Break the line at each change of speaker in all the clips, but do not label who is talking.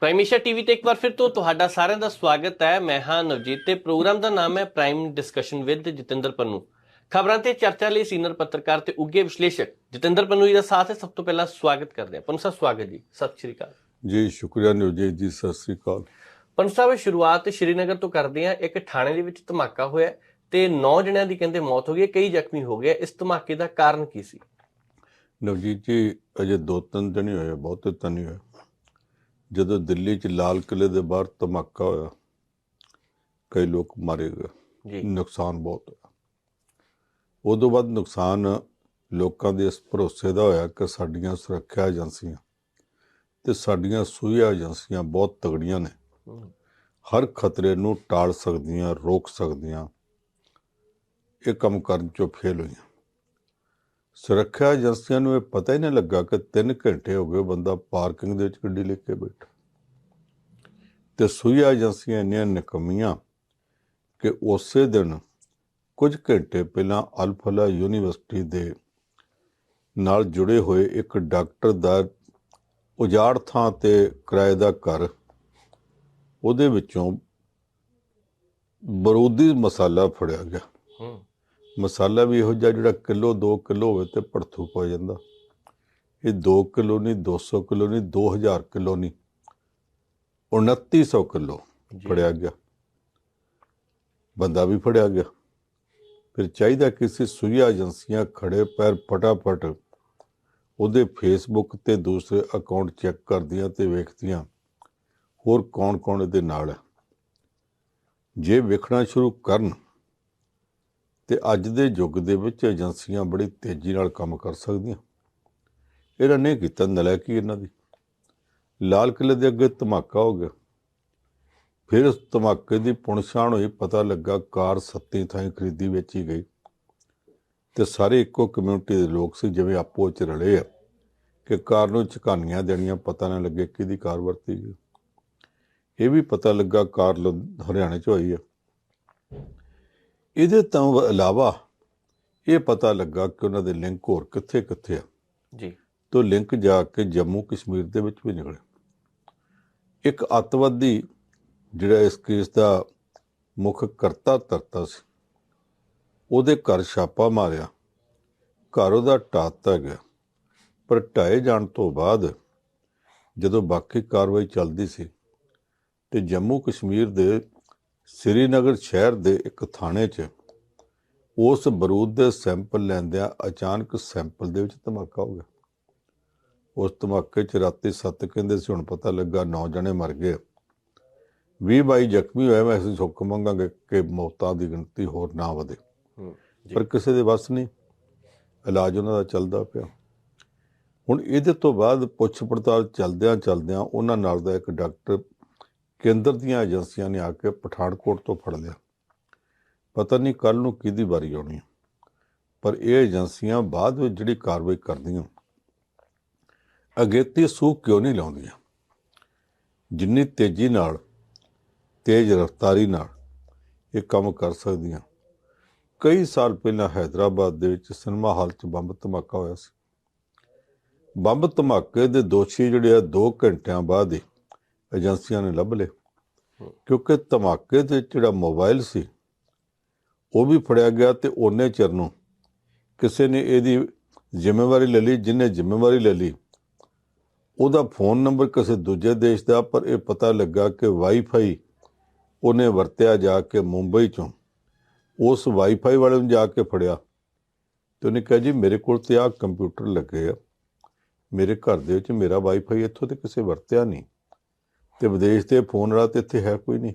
ਪ੍ਰਾਈਮੇਸ਼ਾ TV ਤੇ ਇੱਕ ਵਾਰ ਫਿਰ ਤੋਂ ਤੁਹਾਡਾ ਸਾਰਿਆਂ ਦਾ ਸਵਾਗਤ ਹੈ। ਮੈਂ ਹਾਂ ਨਵਜੀਤ ਤੇ ਪ੍ਰੋਗਰਾਮ ਦਾ ਨਾਮ ਹੈ prime discussion with Jatinder Pannu. ਖਬਰਾਂ ਤੇ ਚਰਚਾ ਲਈ ਸੀਨੀਅਰ ਪੱਤਰਕਾਰ ਤੇ ਉੱਗੇ ਵਿਸ਼ਲੇਸ਼ਕ ਜਤਿੰਦਰ ਪੰਨੂ ਜੀ ਦਾ ਸਾਥ ਹੈ। ਸਭ ਤੋਂ ਪਹਿਲਾਂ ਸਵਾਗਤ ਕਰਦੇ ਹਾਂ। ਪੰਨੂ ਸਾਹਿਬ ਸਵਾਗਤ ਜੀ। ਸਤਿ ਸ਼੍ਰੀ ਅਕਾਲ।
ਜੀ ਸ਼ੁਕਰੀਆ ਨਿਉਜੇ ਜੀ। ਸਤਿ ਸ੍ਰੀ ਅਕਾਲ।
ਪੰਨੂ ਸਾਹਿਬ ਸ਼ੁਰੂਆਤ ਸ਼੍ਰੀਨਗਰ ਤੋਂ ਕਰਦੇ ਹਾਂ। ਇੱਕ ਥਾਣੇ ਦੇ ਵਿੱਚ ਧਮਾਕਾ ਹੋਇਆ ਤੇ 9 ਜਣਿਆਂ ਦੀ ਕਹਿੰਦੇ ਮੌਤ ਹੋ ਗਈ ਹੈ, ਕਈ ਜ਼ਖਮੀ ਹੋ ਗਏ। ਇਸ ਧਮਾਕੇ ਦਾ ਕਾਰਨ ਕੀ ਸੀ?
ਨਵਜੀਤ ਜੀ ਅਜੇ ਦੋ ਤਿੰਨ ਦਿਨ ਹੀ ਹੋਏ ਬਹੁਤੇ ਤਾਂ ਨਹੀਂ ਹੋਏ। ਜਦੋਂ ਦਿੱਲੀ 'ਚ ਲਾਲ ਕਿਲੇ ਦੇ ਬਾਹਰ ਧਮਾਕਾ ਹੋਇਆ ਕਈ ਲੋਕ ਮਾਰੇ ਗਏ।
ਜੀ।
ਨੁਕਸਾਨ ਬਹੁਤ ਹੋਇਆ। ਉਦੋਂ ਬਾਅਦ ਨੁਕਸਾਨ ਲੋਕਾਂ ਦੇ ਇਸ ਭਰੋਸੇ ਦਾ ਹੋਇਆ ਕਿ ਸਾਡੀਆਂ ਸੁਰੱਖਿਆ ਏਜੰਸੀਆਂ ਤੇ ਸਾਡੀਆਂ ਸੂਈਆ ਏਜੰਸੀਆਂ ਬਹੁਤ ਤਗੜੀਆਂ ਨੇ। ਹਰ ਖਤਰੇ ਨੂੰ ਟਾਲ ਸਕਦੀਆਂ ਰੋਕ ਸਕਦੀਆਂ। ਇਹ ਕੰਮ ਕਰਨ ਚੋਂ ਫੇਲ ਹੋਈਆਂ। ਸੁਰੱਖਿਆ ਏਜੰਸੀਆਂ ਨੂੰ ਇਹ ਪਤਾ ਹੀ ਨਹੀਂ ਲੱਗਾ ਕਿ 3 ਘੰਟੇ ਹੋ ਗਏ ਬੰਦਾ ਪਾਰਕਿੰਗ ਦੇ ਵਿੱਚ ਗੱਡੀ ਲੈ ਕੇ ਬੈਠਾ। ਤੇ ਸੂਈਆ ਏਜੰਸੀਆਂ ਇੰਨੀਆਂ ਨਿਕਮੀਆਂ ਕਿ ਉਸੇ ਦਿਨ ਕੁਝ ਘੰਟੇ ਪਹਿਲਾਂ ਅਲਫਲਾ ਯੂਨੀਵਰਸਿਟੀ ਦੇ ਨਾਲ ਜੁੜੇ ਹੋਏ ਇੱਕ ਡਾਕਟਰ ਦਾ ਉਜਾੜ ਥਾਂ ਤੇ ਕਿਰਾਏ ਦਾ ਘਰ, ਉਹਦੇ ਵਿੱਚੋਂ ਬਰੂਦੀ ਮਸਾਲਾ ਫੜਿਆ ਗਿਆ। ਮਸਾਲਾ ਵੀ ਇਹੋ ਜਿਹਾ ਜਿਹੜਾ ਕਿਲੋ 2 ਕਿਲੋ ਹੋਵੇ ਤੇ ਭੜਥੂ ਪੈ ਜਾਂਦਾ। ਇਹ 2 ਕਿਲੋ ਨਹੀਂ 200 ਕਿਲੋ ਨਹੀਂ 2000 ਕਿਲੋ ਨਹੀਂ 2900 ਕਿਲੋ। ਫੜਿਆ ਗਿਆ। ਬੰਦਾ ਵੀ ਫੜਿਆ ਗਿਆ। ਫਿਰ ਚਾਹੀਦਾ ਕਿਸੇ ਸੂਈਆ ਏਜੰਸੀਆਂ ਖੜੇ ਪੈਰ ਫਟਾਫਟ ਉਹਦੇ ਫੇਸਬੁੱਕ ਤੇ ਦੂਸਰੇ ਅਕਾਊਂਟ ਚੈੱਕ ਕਰਦੀਆਂ ਤੇ ਵੇਖਦੀਆਂ ਹੋਰ ਕੌਣ-ਕੌਣ ਇਹਦੇ ਨਾਲ ਹੈ। ਜੇ ਵੇਖਣਾ ਸ਼ੁਰੂ ਕਰਨ ਤੇ ਅੱਜ ਦੇ ਯੁੱਗ ਦੇ ਵਿੱਚ ਏਜੰਸੀਆਂ ਬੜੀ ਤੇਜ਼ੀ ਨਾਲ ਕੰਮ ਕਰ ਸਕਦੀਆਂ। ਇਹਨਾਂ ਨੇ ਕੀਤਾ ਨਲਾਇਕੀ ਇਹਨਾਂ ਦੀ। ਲਾਲ ਕਿਲੇ ਦੇ ਅੱਗੇ ਧਮਾਕਾ ਹੋ ਗਿਆ। ਫਿਰ ਉਸ ਧਮਾਕੇ ਦੀ ਪੁਣਛਾਣ ਹੋਈ, ਪਤਾ ਲੱਗਾ ਕਾਰ ਸੱਤੀ ਥਾਂ ਖਰੀਦੀ ਵੇਚੀ ਗਈ ਤੇ ਸਾਰੇ ਇੱਕੋ ਕਮਿਊਨਿਟੀ ਦੇ ਲੋਕ ਸੀ, ਜਿਵੇਂ ਆਪੋ ਵਿੱਚ ਰਲੇ ਆ ਕਿ ਕਾਰ ਨੂੰ ਝਕਾਨੀਆਂ ਦੇਣੀਆਂ, ਪਤਾ ਨਾ ਲੱਗੇ ਕਿਹਦੀ ਕਾਰ ਵਰਤੀ ਗਈ। ਇਹ ਵੀ ਪਤਾ ਲੱਗਾ ਕਾਰ ਲੁ- ਹਰਿਆਣੇ ਚ ਹੋਈ ਹੈ ਇਹਦੇ ਤੋਂ ਇਲਾਵਾ ਇਹ ਪਤਾ ਲੱਗਾ ਕਿ ਉਹਨਾਂ ਦੇ ਲਿੰਕ ਹੋਰ ਕਿੱਥੇ ਕਿੱਥੇ ਆ।
ਜੀ।
ਤੋਂ ਲਿੰਕ ਜਾ ਕੇ ਜੰਮੂ ਕਸ਼ਮੀਰ ਦੇ ਵਿੱਚ ਵੀ ਨਿਕਲੇ। ਇੱਕ ਅੱਤਵਾਦੀ ਜਿਹੜਾ ਇਸ ਕੇਸ ਦਾ ਮੁੱਖ ਕਰਤਾ ਧਰਤਾ ਸੀ ਉਹਦੇ ਘਰ ਛਾਪਾ ਮਾਰਿਆ। ਘਰ ਉਹਦਾ ਢਾਤਾ ਗਿਆ। ਪਰ ਢਾਏ ਜਾਣ ਤੋਂ ਬਾਅਦ ਜਦੋਂ ਬਾਕੀ ਕਾਰਵਾਈ ਚੱਲਦੀ ਸੀ ਤੇ ਜੰਮੂ ਕਸ਼ਮੀਰ ਦੇ ਸ੍ਰੀਨਗਰ ਸ਼ਹਿਰ ਦੇ ਇੱਕ ਥਾਣੇ 'ਚ ਉਸ ਬਰੂਦ ਦੇ ਸੈਂਪਲ ਲੈਂਦਿਆਂ ਅਚਾਨਕ ਸੈਂਪਲ ਦੇ ਵਿੱਚ ਧਮਾਕਾ ਹੋ ਗਿਆ। ਉਸ ਧਮਾਕੇ 'ਚ ਰਾਤੀ ਸੱਤ ਕਹਿੰਦੇ ਸੀ ਹੁਣ ਪਤਾ ਲੱਗਾ 9 ਜਣੇ ਮਰ ਗਏ 20 ਬਾਈ ਜ਼ਖਮੀ ਹੋਏ ਮੈਂ ਅਸੀਂ ਸੁੱਖ ਮੰਗਾਂਗੇ ਕਿ ਮੌਤਾਂ ਦੀ ਗਿਣਤੀ ਹੋਰ ਨਾ ਵਧੇ। ਪਰ ਕਿਸੇ ਦੇ ਵੱਸ ਨਹੀਂ। ਇਲਾਜ ਉਹਨਾਂ ਦਾ ਚੱਲਦਾ ਪਿਆ। ਹੁਣ ਇਹਦੇ ਤੋਂ ਬਾਅਦ ਪੁੱਛ ਪੜਤਾਲ ਚੱਲਦਿਆਂ ਚੱਲਦਿਆਂ ਉਹਨਾਂ ਨਾਲ ਦਾ ਇੱਕ ਡਾਕਟਰ ਕੇਂਦਰ ਦੀਆਂ ਏਜੰਸੀਆਂ ਨੇ ਆ ਕੇ ਪਠਾਨਕੋਟ ਤੋਂ ਫੜ ਲਿਆ। ਪਤਾ ਨਹੀਂ ਕੱਲ ਨੂੰ ਕਿਹਦੀ ਵਾਰੀ ਆਉਣੀ ਹੈ ਪਰ ਇਹ ਏਜੰਸੀਆਂ ਬਾਅਦ ਵਿੱਚ ਜਿਹੜੀ ਕਾਰਵਾਈ ਕਰਦੀਆਂ ਅਗੇਤੀ ਸੂਕ ਕਿਉਂ ਨਹੀਂ ਲਾਉਂਦੀਆਂ? ਜਿੰਨੀ ਤੇਜ਼ੀ ਨਾਲ, ਤੇਜ਼ ਰਫ਼ਤਾਰੀ ਨਾਲ ਇਹ ਕੰਮ ਕਰ ਸਕਦੀਆਂ। ਕਈ ਸਾਲ ਪਹਿਲਾਂ ਹైదరాబాద్ ਦੇ ਵਿੱਚ ਸਿਨੇਮਾ ਹਾਲ 'ਚ ਬੰਬ ਧਮਾਕਾ ਹੋਇਆ ਸੀ। ਬੰਬ ਧਮਾਕੇ ਦੇ ਦੋਸ਼ੀ ਜਿਹੜੇ ਆ 2 ਘੰਟਿਆਂ ਬਾਅਦ ਹੀ ਏਜੰਸੀਆਂ ਨੇ ਲੱਭ ਲਏ। ਕਿਉਂਕਿ ਧਮਾਕੇ ਦੇ ਜਿਹੜਾ ਮੋਬਾਈਲ ਸੀ, ਉਹ ਵੀ ਫੜਿਆ ਗਿਆ ਤੇ ਉਹਨੇ ਚਿਰ ਨੂੰ ਕਿਸੇ ਨੇ ਇਹਦੀ ਜ਼ਿੰਮੇਵਾਰੀ ਲੈ ਲਈ, ਜਿਹਨੇ ਜ਼ਿੰਮੇਵਾਰੀ ਲੈ ਲਈ, ਉਹਦਾ ਫੋਨ ਨੰਬਰ ਕਿਸੇ ਦੂਜੇ ਦੇਸ਼ ਦਾ, ਪਰ ਇਹ ਪਤਾ ਲੱਗਾ ਕਿ ਵਾਈਫਾਈ ਉਹਨੇ ਵਰਤਿਆ ਜਾ ਕੇ ਮੁੰਬਈ ਚੋਂ, ਉਸ ਵਾਈਫਾਈ ਵਾਲੇ ਨੂੰ ਜਾ ਕੇ ਫੜਿਆ। ਤੇ ਉਹਨੇ ਕਿਹਾ, ਜੀ, ਮੇਰੇ ਕੋਲ ਤੇ ਆਹ ਕੰਪਿਊਟਰ ਲੱਗੇ ਆ। ਮੇਰੇ ਘਰ ਦੇ ਵਿੱਚ ਮੇਰਾ ਵਾਈਫਾਈ ਇੱਥੋਂ ਤੇ ਕਿਸੇ ਵਰਤਿਆ ਨਹੀਂ। ਤੇ ਵਿਦੇਸ਼ ਦੇ ਫੋਨ ਵਾਲਾ ਤੇ ਇੱਥੇ ਹੈ ਕੋਈ ਨਹੀਂ।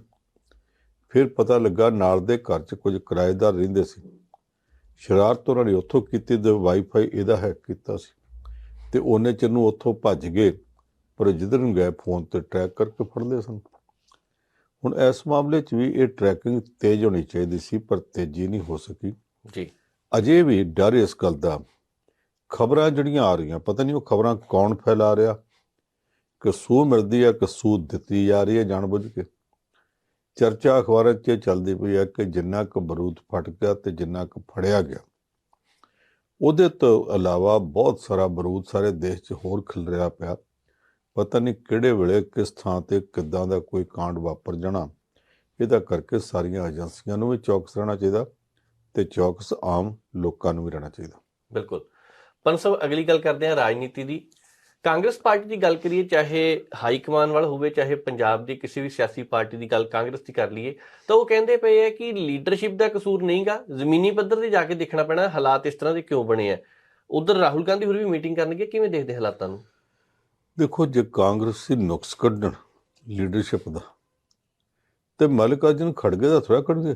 ਫਿਰ ਪਤਾ ਲੱਗਾ ਨਾਲ ਦੇ ਘਰ 'ਚ ਕੁਝ ਕਿਰਾਏਦਾਰ ਰਹਿੰਦੇ ਸੀ। ਸ਼ਰਾਰਤ ਉਹਨਾਂ ਨੇ ਉੱਥੋਂ ਕੀਤੀ ਤੇ ਵਾਈਫਾਈ ਇਹਦਾ ਹੈਕ ਕੀਤਾ ਸੀ। ਤੇ ਉਹਨੇ ਚਿਰ ਨੂੰ ਉੱਥੋਂ ਭੱਜ ਗਏ ਪਰ ਜਿੱਧਰ ਨੂੰ ਗਏ ਫੋਨ ਤੇ ਟਰੈਕ ਕਰਕੇ ਫੜ ਲਏ ਸਨ। ਹੁਣ ਇਸ ਮਾਮਲੇ 'ਚ ਵੀ ਇਹ ਟਰੈਕਿੰਗ ਤੇਜ਼ ਹੋਣੀ ਚਾਹੀਦੀ ਸੀ ਪਰ ਤੇਜ਼ੀ ਨਹੀਂ ਹੋ ਸਕੀ।
ਜੀ।
ਅਜੇ ਵੀ ਡਰ ਇਸ ਗੱਲ ਦਾ। ਖਬਰਾਂ ਜਿਹੜੀਆਂ ਆ ਰਹੀਆਂ ਪਤਾ ਨਹੀਂ ਉਹ ਖਬਰਾਂ ਕੌਣ ਫੈਲਾ ਰਿਹਾ ਕਿ ਸੂਹ ਮਿਲਦੀ ਹੈ ਕਿ ਸੂਹ ਦਿੱਤੀ ਜਾ ਰਹੀ ਹੈ ਜਾਣਬੁੱਝ ਕੇ। ਚਰਚਾ ਅਖਬਾਰਾਂ 'ਚ ਇਹ ਚੱਲਦੀ ਪਈ ਹੈ ਕਿ ਜਿੰਨਾ ਕੁ ਬਰੂਦ ਫਟ ਗਿਆ ਤੇ ਜਿੰਨਾ ਕੁ ਫੜਿਆ ਗਿਆ। ਉਹਦੇ ਤੋਂ ਇਲਾਵਾ ਬਹੁਤ ਸਾਰਾ ਬਰੂਦ ਸਾਰੇ ਦੇਸ਼ 'ਚ ਹੋਰ ਖਿਲ ਰਿਹਾ ਪਿਆ। ਪਤਾ ਨਹੀਂ ਕਿਹੜੇ ਵੇਲੇ ਕਿਸ ਥਾਂ ਤੇ ਕਿੱਦਾਂ ਦਾ ਕੋਈ ਕਾਂਡ ਵਾਪਰ ਜਾਣਾ। ਇਹਦਾ ਕਰਕੇ ਸਾਰੀਆਂ ਏਜੰਸੀਆਂ ਨੂੰ ਵੀ ਚੌਕਸ ਰਹਿਣਾ ਚਾਹੀਦਾ ਤੇ ਚੌਕਸ ਆਮ ਲੋਕਾਂ ਨੂੰ ਵੀ ਰਹਿਣਾ ਚਾਹੀਦਾ।
ਬਿਲਕੁਲ। ਪਰ ਸਭ ਅਗਲੀ ਗੱਲ ਕਰਦੇ ਹਾਂ ਰਾਜਨੀਤੀ ਦੀ। ਕਾਂਗਰਸ ਪਾਰਟੀ ਦੀ ਗੱਲ ਕਰੀਏ, ਚਾਹੇ ਹਾਈ ਕਮਾਨ ਵਾਲਾ ਹੋਵੇ, ਚਾਹੇ ਪੰਜਾਬ ਦੀ ਕਿਸੇ ਵੀ ਸਿਆਸੀ ਪਾਰਟੀ ਦੀ ਗੱਲ ਕਾਂਗਰਸ ਦੀ ਕਰ ਲਈਏ, ਤਾਂ ਉਹ ਕਹਿੰਦੇ ਪਏ ਹੈ ਕਿ ਲੀਡਰਸ਼ਿਪ ਦਾ ਕਸੂਰ ਨਹੀਂਗਾ, ਜ਼ਮੀਨੀ ਪੱਧਰ ਤੇ ਜਾ ਕੇ ਦੇਖਣਾ ਪੈਣਾ, ਹਾਲਾਤ ਇਸ ਤਰ੍ਹਾਂ ਦੇ ਕਿਉਂ ਬਣੇ ਆ। ਉਧਰ ਰਾਹੁਲ ਗਾਂਧੀ ਹੋਰ ਵੀ ਮੀਟਿੰਗ ਕਰਨਗੇ, ਕਿਵੇਂ ਦੇਖਦੇ ਹਾਲਾਤਾਂ ਨੂੰ?
ਦੇਖੋ, ਜੇ ਕਾਂਗਰਸੀ ਨੁਕਸ ਕੱਢਣ ਲੀਡਰਸ਼ਿਪ ਦਾ, ਤੇ ਮਲਿਕਾਰਜੁਨ ਖੜਗੇ ਦਾ ਥੋੜਾ ਕੱਢਦੇ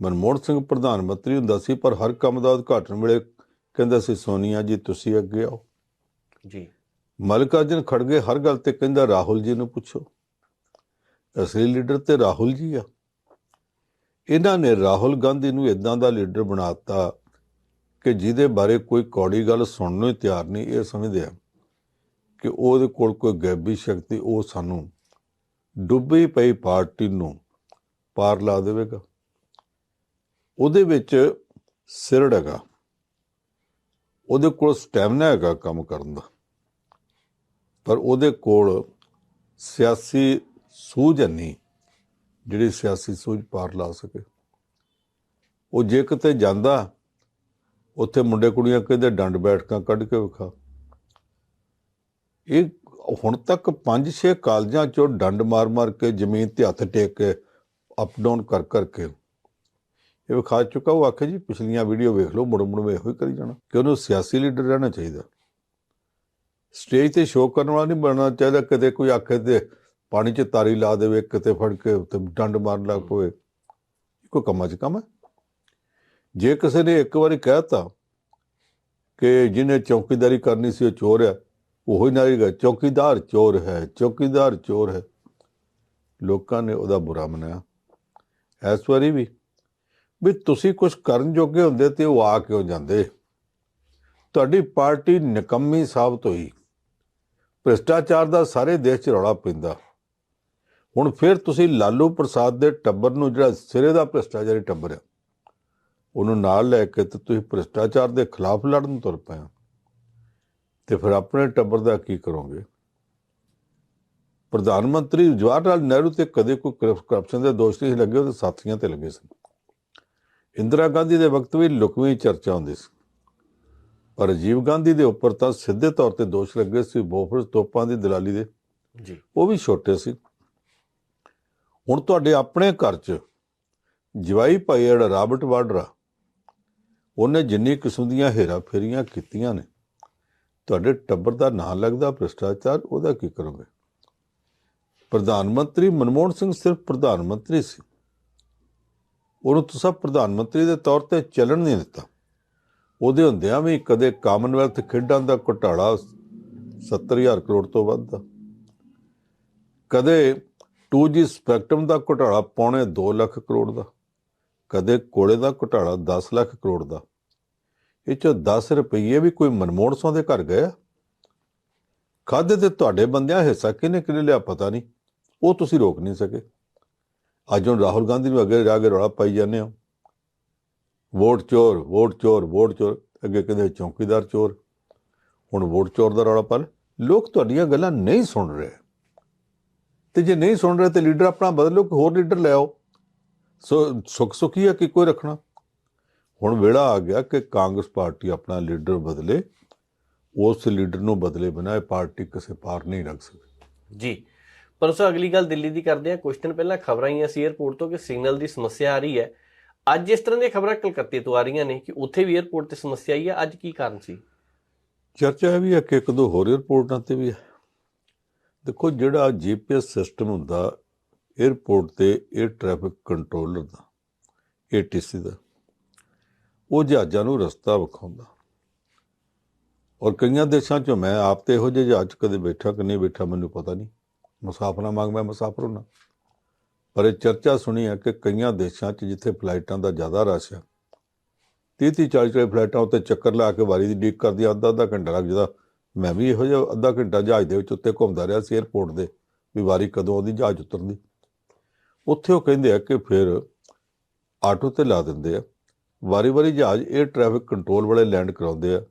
ਮਨਮੋਹਨ ਸਿੰਘ ਪ੍ਰਧਾਨ ਮੰਤਰੀ ਹੁੰਦਾ ਸੀ, ਪਰ ਹਰ ਕੰਮ ਦਾ ਉਦਘਾਟਨ ਵੇਲੇ ਕਹਿੰਦਾ ਸੀ, ਸੋਨੀਆ ਜੀ, ਤੁਸੀਂ ਅੱਗੇ ਆਓ।
ਜੀ।
ਮਲਿਕਾਰਜੁਨ ਖੜਗੇ ਹਰ ਗੱਲ ਤੇ ਕਹਿੰਦਾ, ਰਾਹੁਲ ਜੀ ਨੂੰ ਪੁੱਛੋ। ਅਸਲੀ ਲੀਡਰ ਤੇ ਰਾਹੁਲ ਜੀ ਆ। ਇਹਨਾਂ ਨੇ ਰਾਹੁਲ ਗਾਂਧੀ ਨੂੰ ਇਦਾਂ ਦਾ ਲੀਡਰ ਬਣਾਤਾ ਕਿ ਜਿਹਦੇ ਬਾਰੇ ਕੋਈ ਕੌੜੀ ਗੱਲ ਸੁਣਨ ਨੂੰ ਹੀ ਤਿਆਰ ਨਹੀਂ। ਇਹ ਸਮਝਦੇ ਆ ਕਿ ਉਹਦੇ ਕੋਲ ਕੋਈ ਗੈਬੀ ਸ਼ਕਤੀ, ਉਹ ਸਾਨੂੰ ਡੁੱਬੀ ਪਈ ਪਾਰਟੀ ਨੂੰ ਪਾਰ ਲਾ ਦੇਵੇਗਾ। ਉਹਦੇ ਵਿੱਚ ਸਿਰੜ ਹੈਗਾ। ਉਹਦੇ ਕੋਲ ਸਟੈਮਨਾ ਹੈਗਾ ਕੰਮ ਕਰਨ ਦਾ। ਪਰ ਉਹਦੇ ਕੋਲ ਸਿਆਸੀ ਸੂਝ ਨਹੀਂ, ਜਿਹੜੀ ਸਿਆਸੀ ਸੂਝ ਪਾਰ ਲਾ ਸਕੇ। ਉਹ ਜੇ ਕਿਤੇ ਜਾਂਦਾ, ਉੱਥੇ ਮੁੰਡੇ ਕੁੜੀਆਂ ਕਹਿੰਦੇ ਡੰਡ ਬੈਠਕਾਂ ਕੱਢ ਕੇ ਵਿਖਾ। ਇਹ ਹੁਣ ਤੱਕ 5-6 ਕਾਲਜਾਂ ਚੋਂ ਡੰਡ ਮਾਰ-ਮਾਰ ਕੇ, ਜ਼ਮੀਨ ਤੇ ਹੱਥ ਟੇਕ ਕੇ ਅਪ ਡਾਊਨ ਕਰ ਕਰਕੇ ਇਹ ਵਿਖਾ ਚੁੱਕਾ, ਉਹ ਆਖੇ ਜੀ ਪਿਛਲੀਆਂ ਵੀਡੀਓ ਵੇਖ ਲਓ, ਮੁੜ ਮੁੜ ਇਹੋ ਹੀ ਕਰੀ ਜਾਣਾ। ਕਿ ਉਹਨੂੰ ਸਿਆਸੀ ਲੀਡਰ ਰਹਿਣਾ ਚਾਹੀਦਾ। ਸਟੇਜ ਤੇ ਸ਼ੋਅ ਕਰਨ ਵਾਲਾ ਨਹੀਂ ਬਣਨਾ ਚਾਹੀਦਾ, ਕਿਤੇ ਕੋਈ ਆਖੇ ਤੇ ਪਾਣੀ 'ਚ ਤਾਰੀ ਲਾ ਦੇਵੇ, ਕਿਤੇ ਫੜ ਕੇ ਉੱਤੇ ਡੰਡ ਮਾਰਨ ਲੱਗ ਪਵੇ। ਕੋਈ ਕੰਮਾਂ 'ਚ ਕੰਮ ਹੈ? ਜੇ ਕਿਸੇ ਨੇ ਇੱਕ ਵਾਰੀ ਕਹਿਤਾ ਕਿ ਜਿਹਨੇ ਚੌਕੀਦਾਰੀ ਕਰਨੀ ਸੀ ਉਹ ਚੋਰ ਹੈ, ਉਹ ਹੀ ਨਾਰੀਗਾ ਚੌਕੀਦਾਰ ਚੋਰ ਹੈ, ਚੌਕੀਦਾਰ ਚੋਰ ਹੈ। ਲੋਕਾਂ ਨੇ ਉਹਦਾ ਬੁਰਾ ਮਨਾਇਆ ਇਸ ਵਾਰੀ ਵੀ ਵੀ ਤੁਸੀਂ ਕੁਝ ਕਰਨ ਜੋਗੇ ਹੁੰਦੇ ਤੇ ਉਹ ਆ ਕਿਉਂ ਜਾਂਦੇ? ਤੁਹਾਡੀ ਪਾਰਟੀ ਨਿਕੰਮੀ ਸਾਬਤ ਹੋਈ। ਭ੍ਰਿਸ਼ਟਾਚਾਰ ਦਾ ਸਾਰੇ ਦੇਸ਼ 'ਚ ਰੌਲਾ ਪੈਂਦਾ। ਹੁਣ ਫਿਰ ਤੁਸੀਂ ਲਾਲੂ ਪ੍ਰਸਾਦ ਦੇ ਟੱਬਰ ਨੂੰ ਜਿਹੜਾ ਸਿਰੇ ਦਾ ਭ੍ਰਿਸ਼ਟਾਚਾਰੀ ਟੱਬਰ ਹੈ ਉਹਨੂੰ ਨਾਲ ਲੈ ਕੇ ਤੇ ਤੁਸੀਂ ਭ੍ਰਿਸ਼ਟਾਚਾਰ ਦੇ ਖਿਲਾਫ ਲੜਨ ਤੁਰ ਪਏ ਹੋ। ਤੇ ਫਿਰ ਆਪਣੇ ਟੱਬਰ ਦਾ ਕੀ ਕਰੋਗੇ? ਪ੍ਰਧਾਨ ਮੰਤਰੀ ਜਵਾਹਰ ਲਾਲ ਨਹਿਰੂ ਤੇ ਕਦੇ ਕੋਈ ਕਰਪਸ਼ਨ ਦੇ ਦੋਸ਼ ਨਹੀਂ ਸੀ ਲੱਗੇ, ਉਹਦੇ ਸਾਥੀਆਂ ਤੇ ਲੱਗੇ ਸਨ ਇੰਦਰਾ ਗਾਂਧੀ ਦੇ ਵਕਤ ਵੀ ਲੁਕਵੀਂ ਚਰਚਾ ਹੁੰਦੀ ਸੀ। ਪਰ ਰਾਜੀਵ ਗਾਂਧੀ ਦੇ ਉੱਪਰ ਤਾਂ ਸਿੱਧੇ ਤੌਰ ਤੇ ਦੋਸ਼ ਲੱਗੇ ਸੀ ਬੋਫਰਸ ਤੋਪਾਂ ਦੀ ਦਲਾਲੀ ਦੇ।
ਜੀ।
ਉਹ ਵੀ ਛੋਟੇ ਸੀ। ਹੁਣ ਤੁਹਾਡੇ ਆਪਣੇ ਘਰ 'ਚ ਜਵਾਈ ਭਾਈ ਜਿਹੜਾ ਰਾਬਰਟ ਵਾਡਰਾ ਉਹਨੇ ਜਿੰਨੀ ਕਿਸਮ ਦੀਆਂ ਹੇਰਾ ਫੇਰੀਆਂ ਕੀਤੀਆਂ ਨੇ ਤੁਹਾਡੇ ਟੱਬਰ ਦਾ ਨਾਂ ਲੱਗਦਾ ਭ੍ਰਿਸ਼ਟਾਚਾਰ ਉਹਦਾ ਕੀ ਕਰੋਗੇ? ਪ੍ਰਧਾਨ ਮੰਤਰੀ ਮਨਮੋਹਨ ਸਿੰਘ ਸਿਰਫ ਪ੍ਰਧਾਨ ਮੰਤਰੀ ਸੀ। ਉਹਨੂੰ ਤੁਸੀਂ ਪ੍ਰਧਾਨ ਮੰਤਰੀ ਦੇ ਤੌਰ ਤੇ ਚੱਲਣ ਨਹੀਂ ਦਿੱਤਾ। ਉਹਦੇ ਹੁੰਦਿਆਂ ਵੀ ਕਦੇ ਕਾਮਨਵੈਲਥ ਖੇਡਾਂ ਦਾ ਘੁਟਾਲਾ 70000 ਕਰੋੜ ਤੋਂ ਵੱਧ ਦਾ ਕਦੇ 2G ਸਪੈਕਟਰਮ ਦਾ ਘੁਟਾਲਾ ਪੌਣੇ 2 ਲੱਖ ਕਰੋੜ ਦਾ। ਕਦੇ ਕੋਲੇ ਦਾ ਘੁਟਾਲਾ 10 ਲੱਖ ਕਰੋੜ ਦਾ। ਇਹ ਚੋਂ 10 ਰੁਪਏ ਵੀ ਕੋਈ ਮਨਮੋਹਨ ਸਿੰਘ ਦੇ ਘਰ ਗਏ ਖਾਦੇ ਤੇ ਤੁਹਾਡੇ ਬੰਦਿਆਂ ਹਿੱਸਾ ਕਿਹਨੇ ਕਿਹਨੇ ਲਿਆ ਪਤਾ ਨਹੀਂ। ਉਹ ਤੁਸੀਂ ਰੋਕ ਨਹੀਂ ਸਕੇ। ਅੱਜ ਹੁਣ ਰਾਹੁਲ ਗਾਂਧੀ ਨੂੰ ਅੱਗੇ ਜਾ ਕੇ ਰੌਲਾ ਪਾਈ ਜਾਂਦੇ ਹੋ। ਵੋਟ ਚੋਰ ਵੋਟ ਚੋਰ ਵੋਟ ਚੋਰ, ਅੱਗੇ ਕਹਿੰਦੇ ਚੌਕੀਦਾਰ ਚੋਰ। ਹੁਣ ਵੋਟ ਚੋਰ ਦਾ ਰੌਲਾ ਪਾ ਲਏ। ਲੋਕ ਤੁਹਾਡੀਆਂ ਗੱਲਾਂ ਨਹੀਂ ਸੁਣ ਰਹੇ। ਤੇ ਜੇ ਨਹੀਂ ਸੁਣ ਰਹੇ ਤੇ ਲੀਡਰ ਆਪਣਾ ਬਦਲੋ ਕੋਈ ਹੋਰ ਲੀਡਰ ਲੈ ਆਓ। ਸੋ ਸੁਖ ਸੁਖੀ ਹੈ ਕਿ ਕੋਈ ਰੱਖਣਾ? ਹੁਣ ਵੇਲਾ ਆ ਗਿਆ ਕਿ ਕਾਂਗਰਸ ਪਾਰਟੀ ਆਪਣਾ ਲੀਡਰ ਬਦਲੇ। ਉਸ ਲੀਡਰ ਨੂੰ ਬਦਲੇ ਬਿਨਾਂ ਇਹ ਪਾਰਟੀ ਕਿਸੇ ਪਾਰ ਨਹੀਂ ਰੱਖ ਸਕਦੀ।
ਜੀ। ਪਰ ਉਸ ਅਗਲੀ ਗੱਲ ਦਿੱਲੀ ਦੀ ਕਰਦੇ ਆ ਕੁਐਸਚਨ ਪਹਿਲਾਂ ਖਬਰਾਂ ਆਈਆਂ ਸੀ 에어ਪੋਰਟ ਤੋਂ ਕਿ ਸਿਗਨਲ ਦੀ ਸਮੱਸਿਆ ਆ ਰਹੀ ਹੈ। ਅੱਜ ਇਸ ਤਰ੍ਹਾਂ ਦੀਆਂ ਖਬਰਾਂ ਕਲਕੱਤੇ ਤੋਂ ਆ ਰਹੀਆਂ ਨੇ ਕਿ ਉੱਥੇ ਵੀ 에어ਪੋਰਟ ਤੇ ਸਮੱਸਿਆ ਆਈ ਹੈ। ਅੱਜ ਕੀ ਕਾਰਨ ਸੀ?
ਚਰਚਾ ਵੀ ਹੈ ਕਿ ਇੱਕ ਦੋ ਹੋਰ 에어ਪੋਰਟਾਂ ਤੇ ਵੀ ਦੇਖੋ, ਜਿਹੜਾ ਜੀਪੀਐਸ ਸਿਸਟਮ ਹੁੰਦਾ 에어ਪੋਰਟ ਤੇ 에ਅਰ ਟ੍ਰੈਫਿਕ ਕੰਟਰੋਲਰ ਦਾ ਏਟੀਸੀ ਦਾ, ਉਹ ਜਹਾਜ਼ਾਂ ਨੂੰ ਰਸਤਾ ਵਿਖਾਉਂਦਾ। ਔਰ ਕਈਆਂ ਦੇਸ਼ਾਂ 'ਚੋਂ ਮੈਂ ਆਪ ਤੇ ਇਹੋ ਜਿਹੇ ਜਹਾਜ਼ ਕਦੇ ਬੈਠਾ ਕਿ ਨਹੀਂ ਬੈਠਾ ਮੈਨੂੰ ਪਤਾ ਨਹੀਂ। ਮੁਸਾਫਰਾਂ ਵਾਂਗ ਮੈਂ ਮੁਸਾਫਰ ਹੁਣਾ ਪਰ ਇਹ ਚਰਚਾ ਸੁਣੀ ਹੈ ਕਿ ਕਈਆਂ ਦੇਸ਼ਾਂ 'ਚ ਜਿੱਥੇ ਫਲਾਈਟਾਂ ਦਾ ਜ਼ਿਆਦਾ ਰਸ਼ ਹੈ 30 30 40 40 ਫਲਾਈਟਾਂ ਉੱਤੇ ਚੱਕਰ ਲਾ ਕੇ ਵਾਰੀ ਦੀ ਡੀਕ ਕਰਦੀ ਅੱਧਾ ਅੱਧਾ ਘੰਟਾ ਲੱਗ ਜਾਂਦਾ। ਮੈਂ ਵੀ ਇਹੋ ਜਿਹਾ ਅੱਧਾ ਘੰਟਾ ਜਹਾਜ਼ ਦੇ ਵਿੱਚ ਉੱਤੇ ਘੁੰਮਦਾ ਰਿਹਾ ਸੀ 에ਅਰਪੋਰਟ ਦੇ, ਵੀ ਵਾਰੀ ਕਦੋਂ ਉਹਦੀ ਜਹਾਜ਼ ਉਤਰਦੀ। ਉੱਥੇ ਉਹ ਕਹਿੰਦੇ ਆ ਕਿ ਫਿਰ ਆਟੋ ਤੇ ਲਾ ਦਿੰਦੇ ਆ। ਵਾਰੀ ਵਾਰੀ ਜਹਾਜ਼ 에ਅਰ ਟ੍ਰੈਫਿਕ ਕੰਟਰੋਲ ਵਾਲੇ ਲੈਂਡ ਕਰਾਉਂਦੇ ਆ।